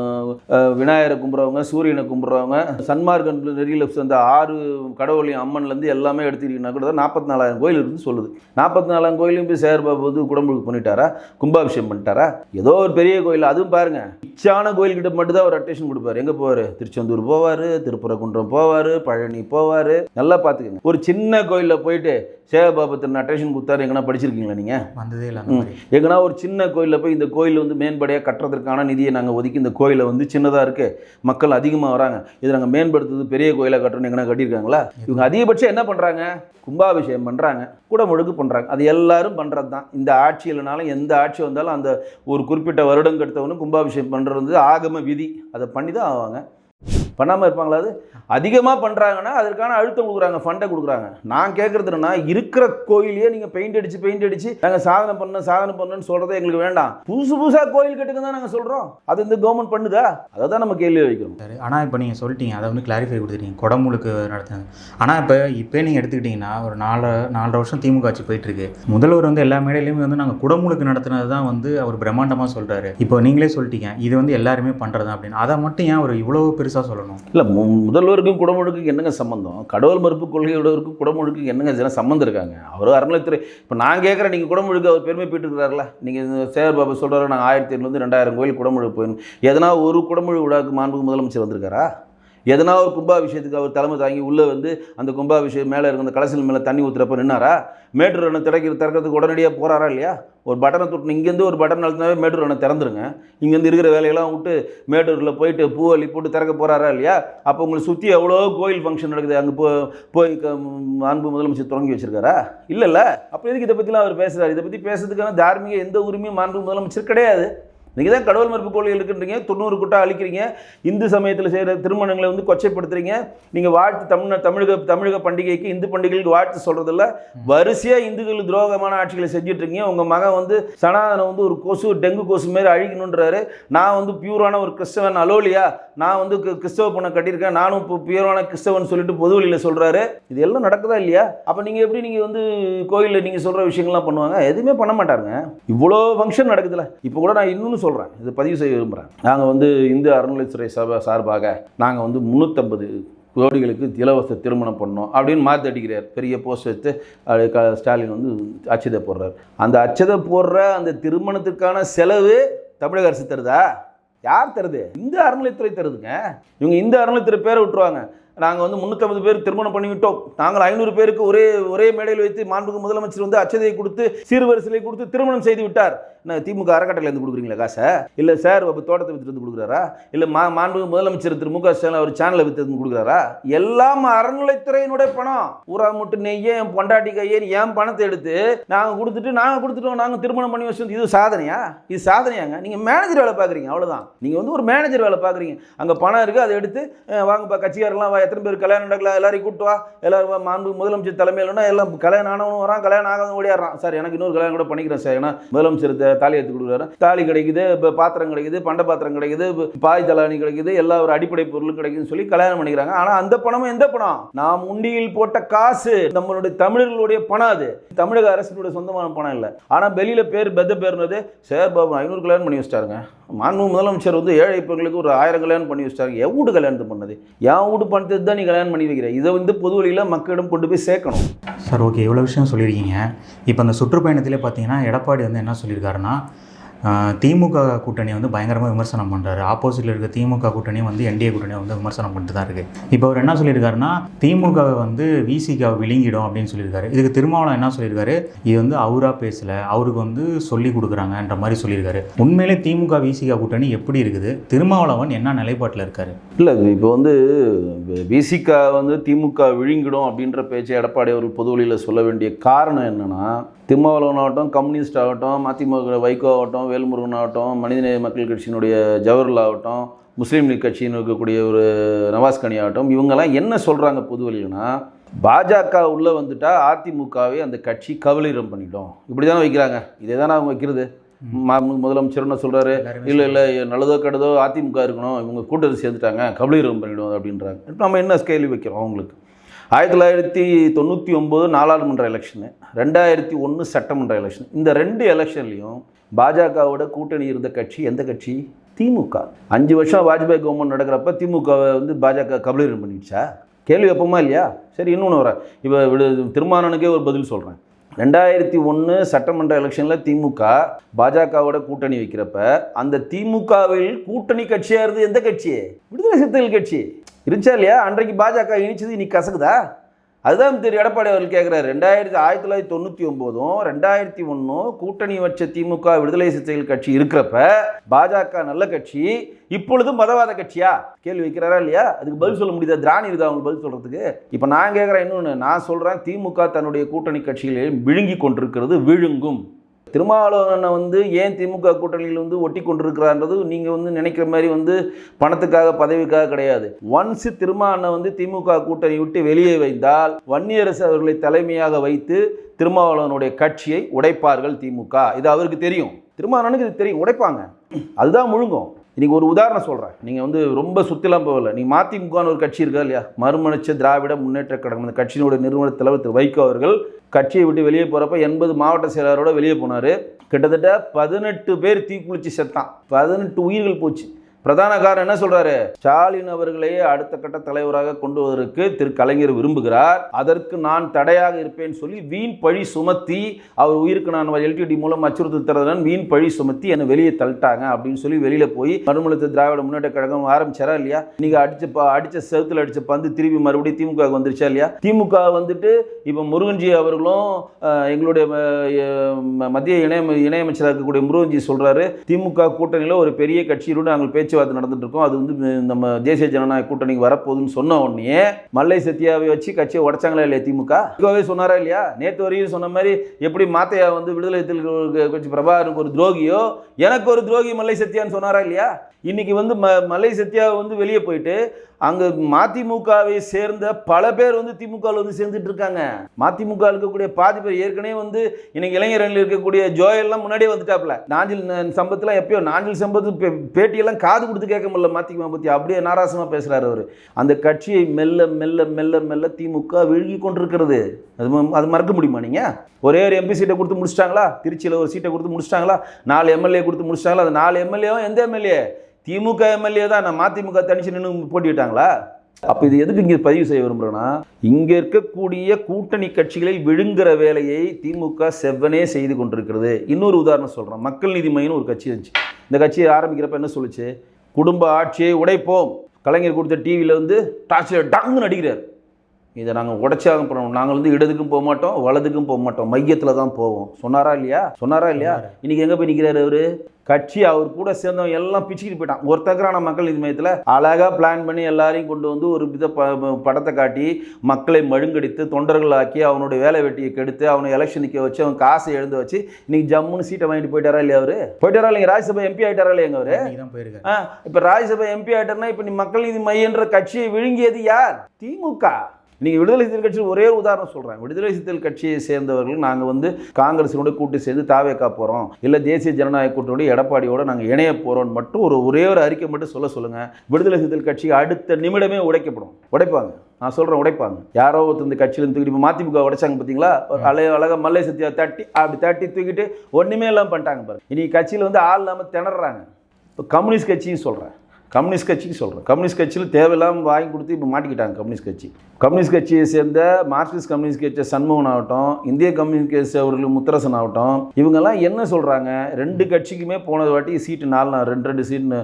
விநாயகரை கும்பிட்றவங்க சூரியனை கும்பிட்றவங்க சன்மார்க்கன் நெறியில் சேர்ந்த ஆறு கடவுளையும் அம்மன்லேருந்து எல்லாமே எடுத்துக்கிட்டீங்கன்னா கூட நாற்பத்தி நாலாயிரம் கோயில் இருக்குன்னு சொல்லுது. நாற்பத்தி நாலாயிரம் கோயிலையும் போய் சேகர்பாபு வந்து குடம்புக்கு பண்ணிட்டாரா? கும்பாபிஷேகம் பண்ணிட்டாரா? ஏதோ ஒரு பெரிய கோயில் அதுவும் பாருங்கள் இச்சான கோயில்கிட்ட மட்டும்தான் அவர் அட்டேஷன் கொடுப்பாரு. எங்கே போவார்? திருச்செந்தூர் போவார் திருப்பரங்குன்றம் போவார் பழனி போவார். நல்லா பார்த்துக்கங்க. ஒரு சின்ன கோயிலில் போயிட்டு சேகர்பாபு திரு அட்டேஷன் கொடுத்தாரு எங்கன்னா படிச்சிருக்கீங்களா நீங்கள் வந்ததே இல்லை எங்கன்னா ஒரு சின்ன கோயிலில் போய் இந்த கோயில் வந்து மேம்படையாக கட்டுறதுக்கான நிதியை நாங்கள் ஒதுக்கி இந்த கோயிலை வந்து சின்னதாக இருக்குது மக்கள் அதிகமாக வராங்க. இதை நாங்கள் மேம்படுத்துறது பெரிய கோயிலாக கட்டுறோன்னு எங்கன்னா கட்டியிருக்காங்களா? இவங்க அதிகபட்சம் என்ன பண்ணுறாங்க கும்பாபிஷேகம் பண்ணுறாங்க கூட முழுக்கு பண்ணுறாங்க அது எல்லாரும் பண்ணுறது தான். இந்த ஆட்சி இல்லைனாலும் எந்த ஆட்சி வந்தாலும் அந்த ஒரு குறிப்பிட்ட வருடம் கெடுத்தவனும் கும்பாபிஷேகம் பண்ணுறது வந்து ஆகம விதி. அதை பண்ணி தான் ஆவாங்க. பண்ணாமல் இருப்பாங்களா அது? அதிகமாக பண்ணுறாங்கன்னா அதற்கான அழுத்தம் கொடுக்குறாங்க ஃபண்டை கொடுக்குறாங்க. நான் கேட்குறது என்னன்னா இருக்கிற கோயிலையே நீங்கள் பெயிண்ட் அடிச்சு பெயிண்ட் அடித்து நாங்கள் சாதனை பண்ணணும் சாதனை பண்ணணும்னு சொல்கிறதே எங்களுக்கு வேண்டாம். புதுசு புதுசாக கோயில் கட்டுங்க தான் நாங்கள் சொல்கிறோம் அது இந்த கவர்மெண்ட் பண்ணுதா? அதை தான் நம்ம கேள்வி வைக்கிறோம். சரி ஆனால் இப்போ நீங்கள் சொல்லிட்டீங்க அதை வந்து கிளாரிஃபை கொடுத்துட்டீங்க குடமுழுக்கு நடத்துனாங்க ஆனால் இப்போ இப்போ நீங்கள் எடுத்துக்கிட்டிங்கன்னா ஒரு நாலு நாலரை வருஷம் திமுக ஆட்சி போயிட்டுருக்கு. முதல்வர் வந்து எல்லா மேடையிலையுமே வந்து நாங்கள் குடமுழுக்கு நடத்துனது தான் வந்து அவர் பிரம்மாண்டமாக சொல்கிறாரு இப்போ நீங்களே சொல்லிட்டீங்க இது வந்து எல்லாருமே பண்ணுறது தான் அப்படின்னு. அதை மட்டும் ஏன் ஒரு இவ்வளோ பெருசாக சொல்லணும் இல்லை முதல்வருக்கும் குடமுழுக்கு என்னங்க சம்மந்தம் கடவுள் மறுப்பு கொள்கையோடவருக்கும் குடமுழுக்கு என்னங்க இதெல்லாம் சம்மந்தம் இருக்காங்க? அவர் அறநிலைத்துறை இப்போ நான் கேட்குறேன் நீங்கள் குடமுழுக்கு அவர் பெருமை பெற்றுக்கிறாருல. நீங்கள் சேவர் பாபு சொல்கிறாரு நாங்கள் ஆயிரத்தி எண்ணூறு ரெண்டாயிரம் கோயில் குடமுழுக்கு போயிடணும் எதனா ஒரு குடமுழு விழாவுக்கு மாண்புக்கு முதலமைச்சர் வந்திருக்காரா? எதனா ஒரு கும்பாபிஷேகத்துக்கு அவர் தலைமை தாங்கி உள்ளே வந்து அந்த கும்பாபிஷேகம் மேலே இருக்க அந்த கலசில் மேலே தண்ணி ஊற்றுறப்ப நின்னாரா? மேட்டூர் அணை திறக்கிற திறக்கிறதுக்கு உடனடியாக போகிறாரா இல்லையா? ஒரு பட்டனை தொட்டு இங்கேருந்து ஒரு பட்டன் அழுத்தினாவே மேட்டூர் அணை திறந்துருங்க. இங்கேருந்து இருக்கிற வேலையெல்லாம் விட்டு மேட்டூரில் போயிட்டு பூவள்ளி போட்டு திறக்க போகிறாரா இல்லையா? அப்போ உங்களை சுற்றி எவ்வளோ கோயில் ஃபங்க்ஷன் நடக்குது? அங்கே போ போய் க- அன்பு முதலமைச்சர் தொடங்கி வச்சிருக்காரா? இல்லைல்ல. அப்போ எதுக்கு இதை பற்றிலாம் அவர் பேசுகிறார் இதை பற்றி பேசுறதுக்கான தார்மீக எந்த உரிமையும் மாண்பு முதலமைச்சர் கிடையாது. நீங்கள் தான் கடவுள் மறுப்பு கோயில் இருக்குன்றீங்க தொண்ணூறு குட்டா அழிக்கிறீங்க இந்து சமயத்தில் செய்கிற திருமணங்களை வந்து கொச்சைப்படுத்துறீங்க. நீங்கள் வாழ்த்து தமிழ் தமிழக தமிழக பண்டிகைக்கு இந்து பண்டிகைகளுக்கு வாழ்த்து சொல்கிறதில்ல வரிசையாக இந்துக்கள் துரோகமான ஆட்சிகளை செஞ்சுட்ருக்கீங்க. உங்கள் மகன் வந்து சனாதனம் வந்து ஒரு கொசு டெங்கு கொசு மாரி அழிக்கணுன்றாரு நான் வந்து பியூரான ஒரு கிறிஸ்தவன் அலோலியா நான் வந்து கிறிஸ்தவ பொண்ணை கட்டியிருக்கேன். நானும் இப்போ பியூரான கிறிஸ்தவன் சொல்லிட்டு பொது வழியில் சொல்கிறாரு இது எல்லாம் நடக்குதா இல்லையா? அப்போ நீங்கள் எப்படி நீங்கள் வந்து கோயிலில் நீங்கள் சொல்கிற விஷயங்கள்லாம் பண்ணுவாங்க? எதுவுமே பண்ண மாட்டாருங்க. இவ்வளோ ஃபங்க்ஷன் நடக்குதுல்ல. இப்போ கூட நான் இன்னொன்று சொல்கிறேன் இது பதிவு செய்ய விரும்புகிறேன் நாங்கள் வந்து இந்து அறநிலைத்துறை சபை சார்பாக நாங்கள் வந்து முந்நூற்றம்பது கோடிகளுக்கு இலவச திருமணம் பண்ணோம் அப்படின்னு மாற்றி அடிக்கிறார் பெரிய போஸ்ட் எடுத்து அது க ஸ்டாலின் வந்து அச்சதை போடுறார். அந்த அச்சதை போடுற அந்த திருமணத்துக்கான செலவு தமிழக அரசு தருதா? யார் தருது? இந்த அறநிலைத்துறை தருதுங்க. இவங்க இந்த அறநிலைத்துறை பேரை விட்டுருவாங்க. நாங்கள் வந்து முந்நூற்றம்பது பேர் திருமணம் பண்ணிவிட்டோம் நாங்கள் ஐநூறு பேருக்கு ஒரே ஒரே மேடையில் வைத்து மாண்புக்கு முதலமைச்சர் வந்து அச்சதையை கொடுத்து சீர்வரிசலை கொடுத்து திருமணம் செய்து விட்டார். திமுக அறக்கட்டளையிலேருந்து கொடுக்குறீங்களா காசை? இல்லை சார் இப்போ தோட்டத்தை வித்துட்டு வந்து கொடுக்குறாரா? இல்லை மா மாண்பு முதலமைச்சர் திரு மு க ஸ்டாலின் அவர் சேனலை வித்துட்டு வந்து கொடுக்குறாரா? எல்லாம் அறநிலைத்துறையினுடைய பணம். ஊரா முட்டு நெய்யே என் பொண்டாட்டி கையே என் பணத்தை எடுத்து நாங்கள் கொடுத்துட்டு நாங்கள் கொடுத்துட்டோம் நாங்கள் திருமணம் பண்ணி வச்சு இது சாதனையா? இது சாதனையாங்க. நீங்கள் மேனேஜர் வேலை பார்க்குறீங்க அவ்வளோதான் நீங்கள் வந்து ஒரு மேனேஜர் வேலை பார்க்குறீங்க. அங்கே பணம் இருக்குது அதை எடுத்து வாங்கப்பா கட்சிக்காரெல்லாம் வா எத்தனை பேர் கல்யாணம் நடக்கல எல்லாரையும் கூட்டு வா. எல்லாரும் மாண்பு முதலமைச்சர் தலைமையிலன்னா எல்லாம் கல்யாணம் ஆனவனும் வரான் கல்யாணம் ஆகாதவன் ஓடியாடுறான். சார் எனக்கு இன்னொரு கல்யாணம் கூட பண்ணிக்கிறேன் சார். ஏன்னா முதலமைச்சர் தாலி எடுத்து கொடுக்குறாரு. தாலி கிடைக்குது இப்போ பாத்திரம் கிடைக்குது பண்ட பாத்திரம் கிடைக்குது பாய் தலானி கிடைக்குது எல்லா ஒரு அடிப்படை பொருளும் கிடைக்குதுன்னு சொல்லி கல்யாணம் பண்ணிக்கிறாங்க. ஆனால் அந்த பணமும் எந்த பணம்? நாம் உண்டியில் போட்ட காசு நம்மளுடைய தமிழர்களுடைய பணம் அது. தமிழக அரசினுடைய சொந்தமான பணம் இல்லை. ஆனால் வெளியில் பேர் பெத்த பேர்னது சேர் பாபு ஐநூறு கல்யாணம் பண்ணி வச்சிட்டாருங்க. மாண்பு முதலமைச்சர் வந்து ஏழை பெண்களுக்கு ஒரு ஆயிரம் கல்யாணம் பண்ணி வச்சிட்டாங்க என் வீடு கல்யாணத்தை பண்ணது. என் வீடு பணத்தை தான் நீ கல்யாணம் பண்ணி வைக்கிற. இதை வந்து பொது வழியில் மக்களிடம் கொண்டு போய் சேர்க்கணும். சார் ஓகே இவ்வளோ விஷயம் சொல்லியிருக்கீங்க. இப்போ அந்த சுற்றுப்பயணத்திலே பார்த்தீங்கன்னா எடப்பாடி வந்து என்ன சொல்லியிருக்காருன்னா திமுக கூட்டணியை வந்து பயங்கரமாக விமர்சனம் பண்ணுறாரு ஆப்போசிட்டில் இருக்க திமுக கூட்டணியும் வந்து என்டிஏ கூட்டணியை வந்து விமர்சனம் பண்ணிட்டு தான் இருக்குது இப்போ அவர் என்ன சொல்லியிருக்காருன்னா திமுக வந்து விசிக விழுங்கிடும் அப்படின்னு சொல்லியிருக்காரு. இதுக்கு திருமாவளம் என்ன சொல்லியிருக்காரு? இது வந்து அவராக பேசலை அவருக்கு வந்து சொல்லி கொடுக்குறாங்கன்ற மாதிரி சொல்லியிருக்காரு. உண்மையிலே திமுக விசிக கூட்டணி எப்படி இருக்குது? திருமாவளவன் என்ன நிலைப்பாட்டில் இருக்காரு? இல்லை இப்போ வந்து விசிகா வந்து திமுக விழுங்கிடும் அப்படின்ற பேச்சை எடப்பாடி அவர்கள் பொதுவெளியில் சொல்ல வேண்டிய காரணம் என்னன்னா திருமாவளவன் ஆகட்டும் கம்யூனிஸ்ட் ஆகட்டும் மதிமுக வைகோ ஆகட்டும் வேல்முருகன் ஆகட்டும் மனிதநேய மக்கள் கட்சியினுடைய ஜவஹர்லால் ஆகட்டும் முஸ்லீம் லீக் கட்சின்னு இருக்கக்கூடிய ஒரு நவாஸ் கனி ஆகட்டும் இவங்கெல்லாம் என்ன சொல்கிறாங்க பொது வழியிலனா பாஜக உள்ளே வந்துட்டா அதிமுகவை அந்த கட்சி கபலீரம் பண்ணிட்டோம் இப்படி தானே வைக்கிறாங்க. இதே தானே அவங்க வைக்கிறது. முதலமைச்சர் என்ன சொல்கிறாரு இல்லை இல்லை நல்லதோ கெட்டதோ அதிமுக இருக்கணும். இவங்க கூட்டணி சேர்ந்துட்டாங்க கபலீரம் பண்ணிவிடும் அப்படின்றாங்க. நம்ம என்ன கேள்வி வைக்கிறோம் அவங்களுக்கு? ஆயிரத்தி தொள்ளாயிரத்தி தொண்ணூற்றி ஒம்பது நாடாளுமன்ற எலெக்ஷனு ரெண்டாயிரத்தி ஒன்று சட்டமன்ற எலெக்ஷன் இந்த ரெண்டு எலெக்ஷன்லையும் பாஜகவோட கூட்டணி இருந்த கட்சி எந்த கட்சி? திமுக. அஞ்சு வருஷம் வாஜ்பாய் கவர்மெண்ட் நடக்கிறப்ப திமுகவை வந்து பாஜக கபலீரம் பண்ணிடுச்சா? கேள்வி வைப்போமா இல்லையா? சரி இன்னொன்று வரேன் இப்போ விடு திருமானனுக்கே ஒரு பதில் சொல்கிறேன் ரெண்டாயிரத்தி ஒன்று சட்டமன்ற எலெக்ஷனில் திமுக பாஜகவோட கூட்டணி வைக்கிறப்ப அந்த திமுகவில் கூட்டணி கட்சியாக இருந்து எந்த கட்சி? விடுதலை சிறுத்தைகள் கட்சி. இருந்துச்சா இல்லையா? அன்றைக்கு பாஜக இனிச்சது இன்னைக்கு கசக்குதா? அதுதான் திரு எடப்பாடி அவர்கள் கேட்குறாரு ரெண்டாயிரத்தி ஆயிரத்தி தொள்ளாயிரத்தி தொண்ணூற்றி ஒம்போதும் ரெண்டாயிரத்தி ஒன்றும் கூட்டணி வச்ச திமுக விடுதலை சிறுத்தைகள் கட்சி இருக்கிறப்ப பாஜக நல்ல கட்சி இப்பொழுதும் மதவாத கட்சியா? கேள்வி வைக்கிறாரா இல்லையா? அதுக்கு பதில் சொல்ல முடியுதா? திராணி இருக்கா அவங்க பதில் சொல்கிறதுக்கு இப்போ நான் கேட்குறேன் இன்னொன்று நான் சொல்கிறேன் திமுக தன்னுடைய கூட்டணி கட்சிகளை விழுங்கி கொண்டிருக்கிறது விழுங்கும். திருமாவளவனை வந்து ஏன் திமுக கூட்டணியில் வந்து ஒட்டி கொண்டிருக்கிறான்றது நீங்கள் வந்து நினைக்கிற மாதிரி வந்து பணத்துக்காக பதவிக்காக கிடையாது. ஒன்ஸ் திருமாவளவனை வந்து திமுக கூட்டணி விட்டு வெளியே வைத்தால் வன்னியரசு அவர்களை தலைமையாக வைத்து திருமாவளவனுடைய கட்சியை உடைப்பார்கள் திமுக. இது அவருக்கு தெரியும். திருமாவளவனுக்கு இது தெரியும். உடைப்பாங்க. அதுதான் முழுங்கும். இன்னைக்கு ஒரு உதாரணம் சொல்கிறேன் நீங்கள் வந்து ரொம்ப சுத்திலாம் போகல. நீங்கள் மதிமுகன்னு ஒரு கட்சி இருக்கா இல்லையா? மறுமணிச்ச திராவிட முன்னேற்ற கழகம். அந்த கட்சியினுடைய நிறுவன தலைவர் திரு வைகோ அவர்கள் கட்சியை விட்டு வெளியே போகிறப்ப எண்பது மாவட்ட செயலாளரோட வெளியே போனார். கிட்டத்தட்ட பதினெட்டு பேர் தீக்குளிச்சு செத்தான். பதினெட்டு உயிர்கள் போச்சு. பிரதான காரணம் என்ன சொல்றாரு? ஸ்டாலின் அவர்களையே அடுத்த கட்ட தலைவராக கொண்டு வருவதற்கு திரு கலைஞர் விரும்புகிறார். அதற்கு நான் தடையாக இருப்பேன் சொல்லி வீண் பழி சுமத்தி அவர் உயிருக்கு நான் எல்டிடி மூலம் அச்சுறுத்தல் தரதுடன் வீண் பழி சுமத்தி என்னை வெளியே தள்ளிட்டாங்க அப்படின்னு சொல்லி வெளியில போய் மறுமலத்து திராவிட முன்னேற்ற கழகம் ஆரம்பிச்சாரா இல்லையா? நீங்க அடிச்ச அடிச்ச செவுத்துல அடிச்ச பந்து திரும்பி மறுபடியும் திமுக வந்துருச்சா இல்லையா? திமுக வந்துட்டு இப்போ முருகன்ஜி அவர்களும் எங்களுடைய மத்திய இணை இணையமைச்சராக இருக்கக்கூடிய முருகன்ஜி சொல்றாரு திமுக கூட்டணியில் ஒரு பெரிய கட்சியிலோடு நாங்கள் பேச்சு பேச்சுவார்த்தை நடந்துட்டு இருக்கோம் அது வந்து நம்ம தேசிய ஜனநாயக கூட்டணிக்கு வரப்போகுதுன்னு சொன்ன உடனே மல்லை சத்யாவை வச்சு கட்சியை உடைச்சாங்களா இல்லையா திமுக? திமுகவே சொன்னாரா இல்லையா? நேற்று வரையும் சொன்ன மாதிரி எப்படி மாத்தையா வந்து விடுதலை கட்சி பிரபாகருக்கு ஒரு துரோகியோ எனக்கு ஒரு துரோகி மல்லை சத்யான்னு சொன்னாரா இல்லையா? இன்னைக்கு வந்து ம மல்லை சத்யா வந்து வெளியே போயிட்டு அங்கே மதிமுகவை சேர்ந்த பல பேர் வந்து திமுகவில் வந்து சேர்ந்துட்டு இருக்காங்க. மதிமுக இருக்கக்கூடிய பாதி பேர் ஏற்கனவே வந்து இன்னைக்கு இளைஞரணியில் இருக்கக்கூடிய ஜோயெல்லாம் முன்னாடியே வந்துட்டாப்ல நாஞ்சில் சம்பத்தில் எப்பயோ நாஞ்சில் சம்பத்து பேட்டியெல்லாம் காது கொடுத்து கேட்க முடியல மதிமுக பற்றி அப்படியே நாராசமாக பேசுகிறார் அவர். அந்த கட்சியை மெல்ல மெல்ல மெல்ல மெல்ல திமுக விழுகி கொண்டிருக்கிறது. அது ம- அது மறக்க முடியுமா நீங்கள் ஒரே ஒரு எம்பி சீட்டை கொடுத்து முடிச்சிட்டாங்களா? திருச்சியில் ஒரு சீட்டை கொடுத்து முடிச்சிட்டாங்களா? நாலு எம்எல்ஏ கொடுத்து முடிச்சிட்டாங்களா? அந்த நாலு எம்எல்ஏவும் எந்த எம்எல்ஏ திமுக எம்எல்ஏ தான் நான் மதிமுக தனிச்சு நின்று போட்டிட்டாங்களா அப்போ இது எதுக்கு இங்கே பதிவு செய்ய விரும்புகிறேன்னா இங்கே இருக்கக்கூடிய கூட்டணி கட்சிகளை விழுங்குற வேலையை திமுக செவ்வனே செய்து கொண்டிருக்கிறது. இன்னொரு உதாரணம் சொல்கிறேன் மக்கள் நீதி மையம்னு ஒரு கட்சி இருந்துச்சு. இந்த கட்சியை ஆரம்பிக்கிறப்ப என்ன சொல்லுச்சு? குடும்ப ஆட்சியை உடைப்போம். கலைஞர் கொடுத்த டிவியில் வந்து டார்ச்சில் டங்குன்னு அடிக்கிறார். இதை நாங்கள் உடைச்சாக பண்ணணும் நாங்கள் வந்து இடதுக்கும் போக மாட்டோம் வலதுக்கும் போக மாட்டோம். மையத்தில் தான் போவோம். சொன்னாரா இல்லையா? சொன்னாரா இல்லையா? இன்னைக்கு எங்கே போய் நிற்கிறாரு அவரு? கட்சி அவர் கூட சேர்ந்தவங்க எல்லாம் பிச்சுக்கிட்டு போயிட்டான். ஒருத்தக்கரான மக்கள் நீதி மையத்தில் அழகாக பிளான் பண்ணி எல்லாரையும் கொண்டு வந்து ஒரு வித படத்தை காட்டி மக்களை மழுங்கடித்து தொண்டர்களாக்கி அவனுடைய வேலை வெட்டியை கெடுத்து அவனை எலெக்ஷன் நிற்க வச்சு அவன் காசை எழுந்து வச்சு இன்னைக்கு ஜம்முன்னு சீட்டை வாங்கிட்டு போயிட்டாரா இல்லையா அவரு? போயிட்டாரா இல்லைங்க ராஜ்யசபா எம்பி ஆயிட்டாரா இல்லையா அவரு? இப்போ ராஜ்யசபா எம்பி ஆயிட்டர்னா இப்போ நீ மக்கள் நீதி மையன்ற கட்சியை விழுங்கியது யார்? திமுக. நீங்கள் விடுதலை சிறுத்தைகள் கட்சி ஒரே ஒரு உதாரணம் சொல்கிறேன் விடுதலை சிறுத்தைகள் கட்சியை சேர்ந்தவர்கள் நாங்கள் வந்து காங்கிரஸினோட கூட்டு சேர்ந்து தாவேக்கா போகிறோம் இல்லை தேசிய ஜனநாயக கூட்டணி எடப்பாடியோட நாங்கள் இணைய போகிறோம்னு மட்டும் ஒரு ஒரே ஒரு அறிக்கை மட்டும் சொல்ல சொல்லுங்கள் விடுதலை சிறுத்தைகள் கட்சி அடுத்த நிமிடமே உடைக்கப்படும். உடைப்பாங்க. நான் சொல்கிறேன் உடைப்பாங்க. யாரோ ஒருத்தர் இந்த கட்சியிலேருந்து தூக்கிட்டு இப்போ மதிமுக உடைச்சாங்க பார்த்தீங்களா ஒரு அழக அழகாக மல்லை சத்தியா தட்டி அப்படி தட்டி தூக்கிட்டு ஒன்றுமே இல்லாமல் பண்ணிட்டாங்க பாருங்க. இன்னைக்கு கட்சியில் வந்து ஆள் இல்லாமல் திணறாங்க இப்போ கம்யூனிஸ்ட் கட்சியும் சொல்கிறேன் கம்யூனிஸ்ட் கட்சிக்கு சொல்கிறேன் கம்யூனிஸ்ட் கட்சியில் தேவையில்லாமல் வாங்கி கொடுத்து இப்போ மாட்டிக்கிட்டாங்க கம்யூனிஸ்ட் கட்சி. கம்யூனிஸ்ட் கட்சியை சேர்ந்த மார்க்சிஸ்ட் கம்யூனிஸ்ட் கட்சியை சண்முகன் ஆகட்டும் இந்திய கம்யூனிஸ்ட் கட்சி அவர்கள் முத்தரசன் ஆகட்டும் இவங்கெல்லாம் என்ன சொல்கிறாங்க ரெண்டு கட்சிக்குமே போனது வாட்டி சீட்டு நாலு நாள் ரெண்டு ரெண்டு சீட்டு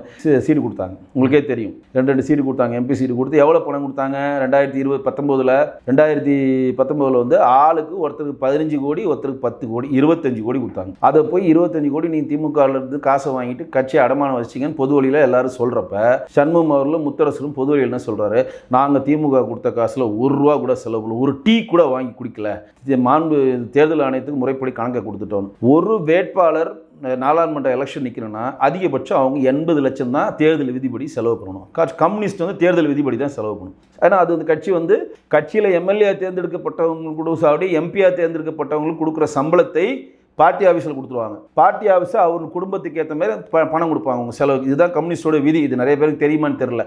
சீட்டு கொடுத்தாங்க. உங்களுக்கே தெரியும். ரெண்டு ரெண்டு சீட்டு கொடுத்தாங்க எம்பி சீட்டு கொடுத்து எவ்வளோ பணம் கொடுத்தாங்க? ரெண்டாயிரத்தி இருபது பத்தொம்போதில் ரெண்டாயிரத்தி பத்தொம்போதில் வந்து ஆளுக்கு ஒருத்தருக்கு பதினஞ்சு கோடி ஒருத்தருக்கு பத்து கோடி இருபத்தஞ்சு கோடி கொடுத்தாங்க. அதை போய் இருபத்தஞ்சு கோடி நீ திமுகவில் இருந்து காசை வாங்கிட்டு கட்சி அடமானம் வச்சிங்கன்னு பொது வழியில் எல்லாரும் சொல்கிறப்ப சண்முகம் அவர்களும் முத்தரசரும் பொதுவரையில் என்ன சொல்கிறாரு நாங்கள் திமுக கொடுத்த காசில் ஒரு ரூபா கூட செலவு ஒரு டீ கூட வாங்கி குடிக்கல. இது மாண்பு தேர்தல் ஆணையத்துக்கு முறைப்படி கணக்கை கொடுத்துட்டோம். ஒரு வேட்பாளர் நாடாளுமன்ற எலெக்ஷன் நிற்கணும்னா அதிகபட்சம் அவங்க எண்பது லட்சம் தான் தேர்தல் விதிப்படி செலவு பண்ணணும். கம்யூனிஸ்ட் வந்து தேர்தல் விதிப்படி தான் செலவு பண்ணணும். ஏன்னா அது வந்து கட்சி வந்து கட்சியில் எம்எல்ஏ தேர்ந்தெடுக்கப்பட்டவங்களுக்கு கூட சாப்பிட்டு எம்பியாக தேர்ந்தெடுக்கப்பட்டவங்களுக்கு கொடுக்குற சம்பளத்தை பார்ட்டி ஆஃபீஸில் கொடுத்துருவாங்க. பார்ட்டி ஆஃபீஸை அவர் குடும்பத்துக்கு ஏற்ற மாதிரி ப- பணம் கொடுப்பாங்க. உங்கள் செலவுக்கு இதுதான் கம்யூனிஸ்டோட விதி. இது நிறைய பேருக்கு தெரியுமான்னு தெரில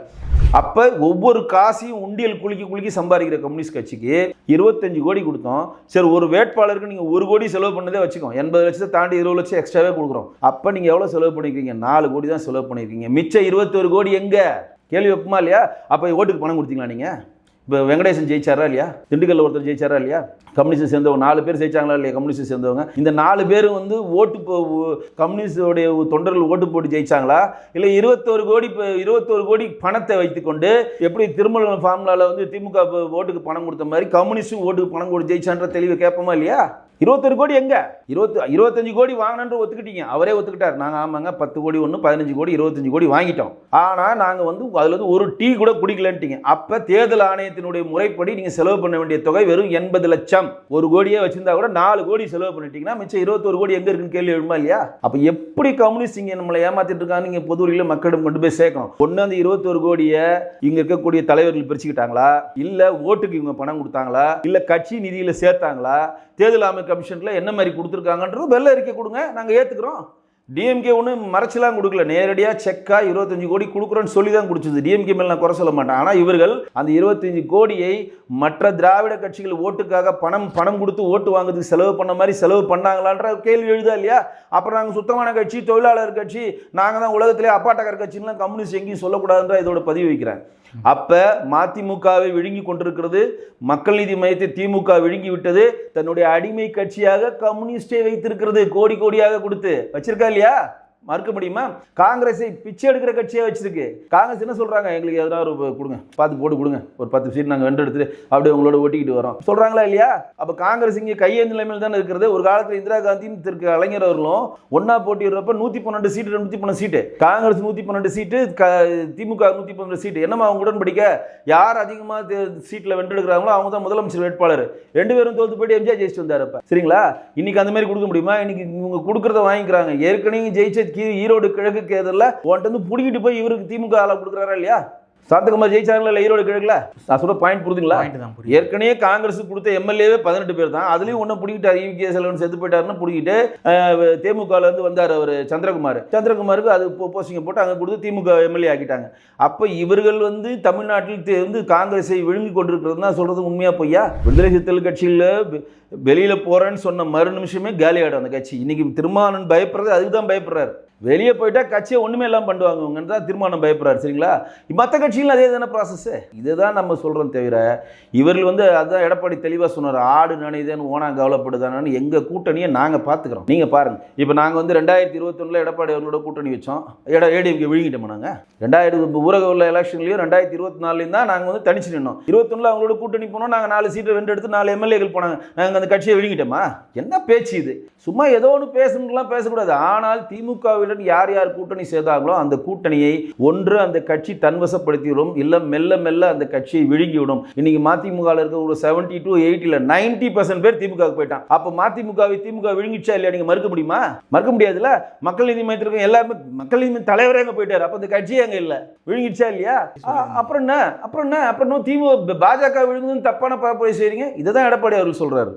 அப்போ ஒவ்வொரு காசையும் உண்டியல் குலுக்கி குலுக்கி சம்பாதிக்கிற கம்யூனிஸ்ட் கட்சிக்கு இருபத்தஞ்சு கோடி கொடுத்தோம். சரி ஒரு வேட்பாளருக்கு நீங்கள் ஒரு கோடி செலவு பண்ணதே வச்சுக்கோம் எண்பது லட்சத்தை தாண்டி இருபது லட்சம் எக்ஸ்ட்ராவே கொடுக்குறோம். அப்போ நீங்கள் எவ்வளோ செலவு பண்ணியிருக்கீங்க நாலு கோடி தான் செலவு பண்ணியிருக்கீங்க மிச்சம் இருபத்தொரு கோடி எங்கே? கேள்வி வைப்போமா இல்லையா? அப்போ ஓட்டுக்கு பணம் கொடுத்தீங்களா நீங்கள் இப்போ வெங்கடேசன் ஜெயிச்சாரா இல்லையா? திண்டுக்கல்ல ஒருத்தர் ஜெயிச்சாரா இல்லையா? கம்யூனிஸ்ட் சேர்ந்தவங்க நாலு பேர் ஜெயிச்சாங்களா இல்லையா? கம்யூனிஸ்ட் சேர்ந்தவங்க. இந்த நாலு பேர் வந்து ஓட்டு போ- கம்யூனிஸ்டோடைய தொண்டர்கள் ஓட்டு போட்டு ஜெயிச்சாங்களா? இல்லை இருபத்தோரு கோடி இப்போ இருபத்தோரு கோடி பணத்தை வைத்துக்கொண்டு எப்படி திருமல ஃபார்முலாவில் வந்து திமுக ஓட்டுக்கு பணம் கொடுத்த மாதிரி கம்யூனிஸ்டும் ஓட்டுக்கு பணம் கொடுத்து ஜெயிச்சான்ற தெளிவு கேட்போமா இல்லையா? இருபத்தொரு கோடி எங்க? இருபத்தி இருபத்தஞ்சு கோடி வாங்கினன்ற ஒத்துக்கிட்டீங்க. அவரே ஒத்துக்கிட்டார். நாங்கள் ஆமாங்க பத்து கோடி ஒன்று பதினஞ்சு கோடி இருபத்தஞ்சு கோடி வாங்கிட்டோம். ஆனால் நாங்கள் வந்து அதில் வந்து ஒரு டீ கூட குடிக்கலன்ட்டீங்க. அப்போ தேர்தல் ஆணையத்தினுடைய முறைப்படி நீங்கள் செலவு பண்ண வேண்டிய தொகை வெறும் எண்பது லட்சம். ஒரு கோடியே வச்சிருந்தா கூட நாலு கோடி செலவு பண்ணிட்டீங்கன்னா மிச்சம் இருபத்தொரு கோடி எங்கே இருக்குன்னு கேள்வி எழுமா இல்லையா? அப்போ எப்படி கம்யூனிஸ்ட் இங்கே நம்மளை ஏமாத்திட்டு இருக்காங்க நீங்கள் பொதுவெளியில் மக்களிடம் கொண்டு போய் சேர்க்கணும். ஒன்று அந்த இருபத்தொரு கோடியை இங்கே இருக்கக்கூடிய தலைவர்கள் பிரிச்சுக்கிட்டாங்களா? இல்லை ஓட்டுக்கு இவங்க பணம் கொடுத்தாங்களா? இல்லை கட்சி நிதியில் சேர்த்தாங்களா? தேர்தல் ஆணைய கமிஷனில் என்ன மாதிரி கொடுத்துருக்காங்கன்றது வெள்ளை அறிக்கை கொடுங்க. நாங்கள் ஏற்றுக்கிறோம் டிஎம்கே ஒன்றும் மறைச்சலாம் கொடுக்கல. நேரடியாக செக்கா இருபத்தஞ்சு கோடி கொடுக்குறோன்னு சொல்லி தான் கொடுத்தது டிஎம்கே மேலே நான் குறை சொல்ல மாட்டேன். ஆனால் இவர்கள் அந்த இருபத்தஞ்சு கோடியை மற்ற திராவிட கட்சிகள் ஓட்டுக்காக பணம் பணம் கொடுத்து ஓட்டு வாங்குறதுக்கு செலவு பண்ண மாதிரி செலவு பண்ணாங்களான்ற கேள்வி எழுதா இல்லையா? அப்புறம் நாங்கள் சுத்தமான கட்சி தொழிலாளர் கட்சி நாங்கள் தான் உலகத்திலே அப்பாட்டகர் கட்சின்லாம் கம்யூனிஸ்ட் எங்கேயும் சொல்லக்கூடாதுன்ற இதோட பதிவு வைக்கிறேன். அப்போ மதிமுகவை விழுங்கி கொண்டிருக்கிறது மக்கள் நீதி மையத்தை திமுக விழுங்கி விட்டது தன்னுடைய அடிமை கட்சியாக கம்யூனிஸ்டே வைத்திருக்கிறது கோடி கோடியாக கொடுத்து. வச்சிருக்கா இல்லையா? மறுக்க முடியுமா? காங்கிரஸை பிச்சை எடுக்கிற கட்சியாக வச்சிருக்கு. காங்கிரஸ் என்ன சொல்கிறாங்க எங்களுக்கு எதனா ஒரு கொடுங்க. பார்த்து போட்டு கொடுங்க. ஒரு பத்து சீட் நாங்கள் வென்று எடுத்துட்டு அப்படியே உங்களோட ஓட்டிக்கிட்டு வரோம். சொல்கிறாங்களா இல்லையா? அப்போ காங்கிரஸ் இங்கே கையேந்த நிலைமையில் தானே இருக்கிறது. ஒரு காலத்தில் இந்திரா காந்தியும் திரு கலைஞர் அவர்களும் ஒன்னா போட்டிடுறப்ப நூற்றி பன்னெண்டு சீட்டு நூற்றி பன்னெண்டு சீட்டு. காங்கிரஸ் நூற்றி பன்னெண்டு சீட்டு க திமுக நூற்றி பன்னெண்டு சீட்டு. என்னமா அவங்க உடன்படிக்க? யார் அதிகமாக சீட்டில் வென்றெடுக்கிறாங்களோ அவங்க தான் முதலமைச்சர் வேட்பாளர். ரெண்டு பேரும் தோத்து போயிட்டு எம்ஜிஆர் ஜெயிச்சு வந்தார் சரிங்களா? இன்னைக்கு அந்த மாதிரி கொடுக்க முடியுமா? இன்னைக்கு இவங்க கொடுக்குறத வாங்கிக்கிறாங்க. ஏற்கனவே ஜெயிச்ச ஈரோடு கிழக்கு தேர்தலில் உன்ட்டு வந்து பிடிக்கிட்டு போய் இவருக்கு திமுக ஆளை கொடுக்குறாரா இல்லையா? சாந்தகுமார் ஜெயிச்சாங்களா இல்லை ஈரோடு கிழக்குல? நான் சொல்ற பாயிண்ட் புரிதுங்களா ஏற்கனவே காங்கிரஸ் கொடுத்த எம்எல்ஏவே பதினெட்டு பேர் தான். அதுலயும் ஒன்றும் பிடிக்கிட்டார் இவிகே செல்வன் செத்து போயிட்டாருன்னு பிடிக்கிட்டு தேமுகல இருந்து வந்தார் அவர் சந்திரகுமார். சந்திரகுமாருக்கு அது போஸ்டிங்கை போட்டு அங்கே கொடுத்து திமுக எம்எல்ஏ ஆக்கிட்டாங்க. அப்போ இவர்கள் வந்து தமிழ்நாட்டில் வந்து காங்கிரஸை விழுங்கி கொண்டிருக்கிறது தான் சொல்றது உண்மையா பொய்யா? விடுதலை சிறுத்தைகள் கட்சியில் வெளியில போறேன்னு சொன்ன மறு நிமிஷமே காலியாடும் அந்த கட்சி. இன்னைக்கு திருமாவளவன் பயப்படுறது அதுக்கு தான் பயப்படுறாரு. வெளியே போயிட்டா கட்சியை ஒன்றுமே இல்லாமல் பண்ணுவாங்க தான் தீர்மானம் பயப்படுறாரு சரிங்களா? மற்ற கட்சிகளும் அதே தானே ப்ராசஸ்ஸு இதுதான் நம்ம சொல்கிறோம் தவிர இவர்கள் வந்து அதான் எடப்பாடி தெளிவாக சொன்னார் ஆடு நனைதேன்னு ஓனா கவலைப்படுதானு எங்கள் கூட்டணியை நாங்கள் பார்த்துக்குறோம். நீங்கள் பாருங்கள் இப்போ நாங்கள் வந்து ரெண்டாயிரத்தி இருபத்தொன்னில் எடப்பாடி அவர்களோட கூட்டணி வச்சோம். எட ஏடிஎம்கே விழுங்கிட்டோம் நாங்கள் ரெண்டாயிரத்து ஊரக உள்ள எலெக்ஷன்லையும் ரெண்டாயிரத்தி இருபத்தி நாலுலையும் தான் நாங்கள் வந்து தனிச்சு நின்னோம். இருபத்தொன்னில் அவங்களோட கூட்டணி போனோம் நாங்கள் நாலு சீட்டை ரெண்டு எடுத்து நாலு எம்எல்ஏக்கள் போனாங்க. நாங்கள் அந்த கட்சியை விழுங்கிட்டோமா? என்ன பேச்சு இது? சும்மா ஏதோ ஒன்று பேசணும்லாம் பேசக்கூடாது. ஆனால் திமுகவுடன் யார் யார் கூட்டணி சேர்ந்தாங்களோ அந்த கூட்டணியை ஒன்று அந்த கட்சி தன்வசப்படுத்திவிடும் இல்லை மெல்ல மெல்ல அந்த கட்சியை விழுங்கிவிடும். இன்னைக்கு மதிமுக இருக்க ஒரு செவன்டி டு எயிட்டியில் நைன்டி பர்சன்ட் பேர் திமுக போயிட்டான் அப்போ மதிமுகவை திமுக விழுங்கிச்சா இல்லையா? நீங்கள் மறுக்க முடியுமா? மறுக்க முடியாதுல்ல? மக்கள் நீதி மையத்திற்கு எல்லாருமே மக்கள் நீதி தலைவரே அங்கே போயிட்டார். அப்போ அந்த கட்சியே அங்கே இல்லை. விழுங்கிடுச்சா இல்லையா? அப்புறம் என்ன? அப்புறம் என்ன? அப்புறம் திமுக பாஜக விழுங்குதுன்னு தப்பான பரப்புரை செய்றீங்க. இதை தான் எடப்பாடி அவர்கள் சொல்றாரு.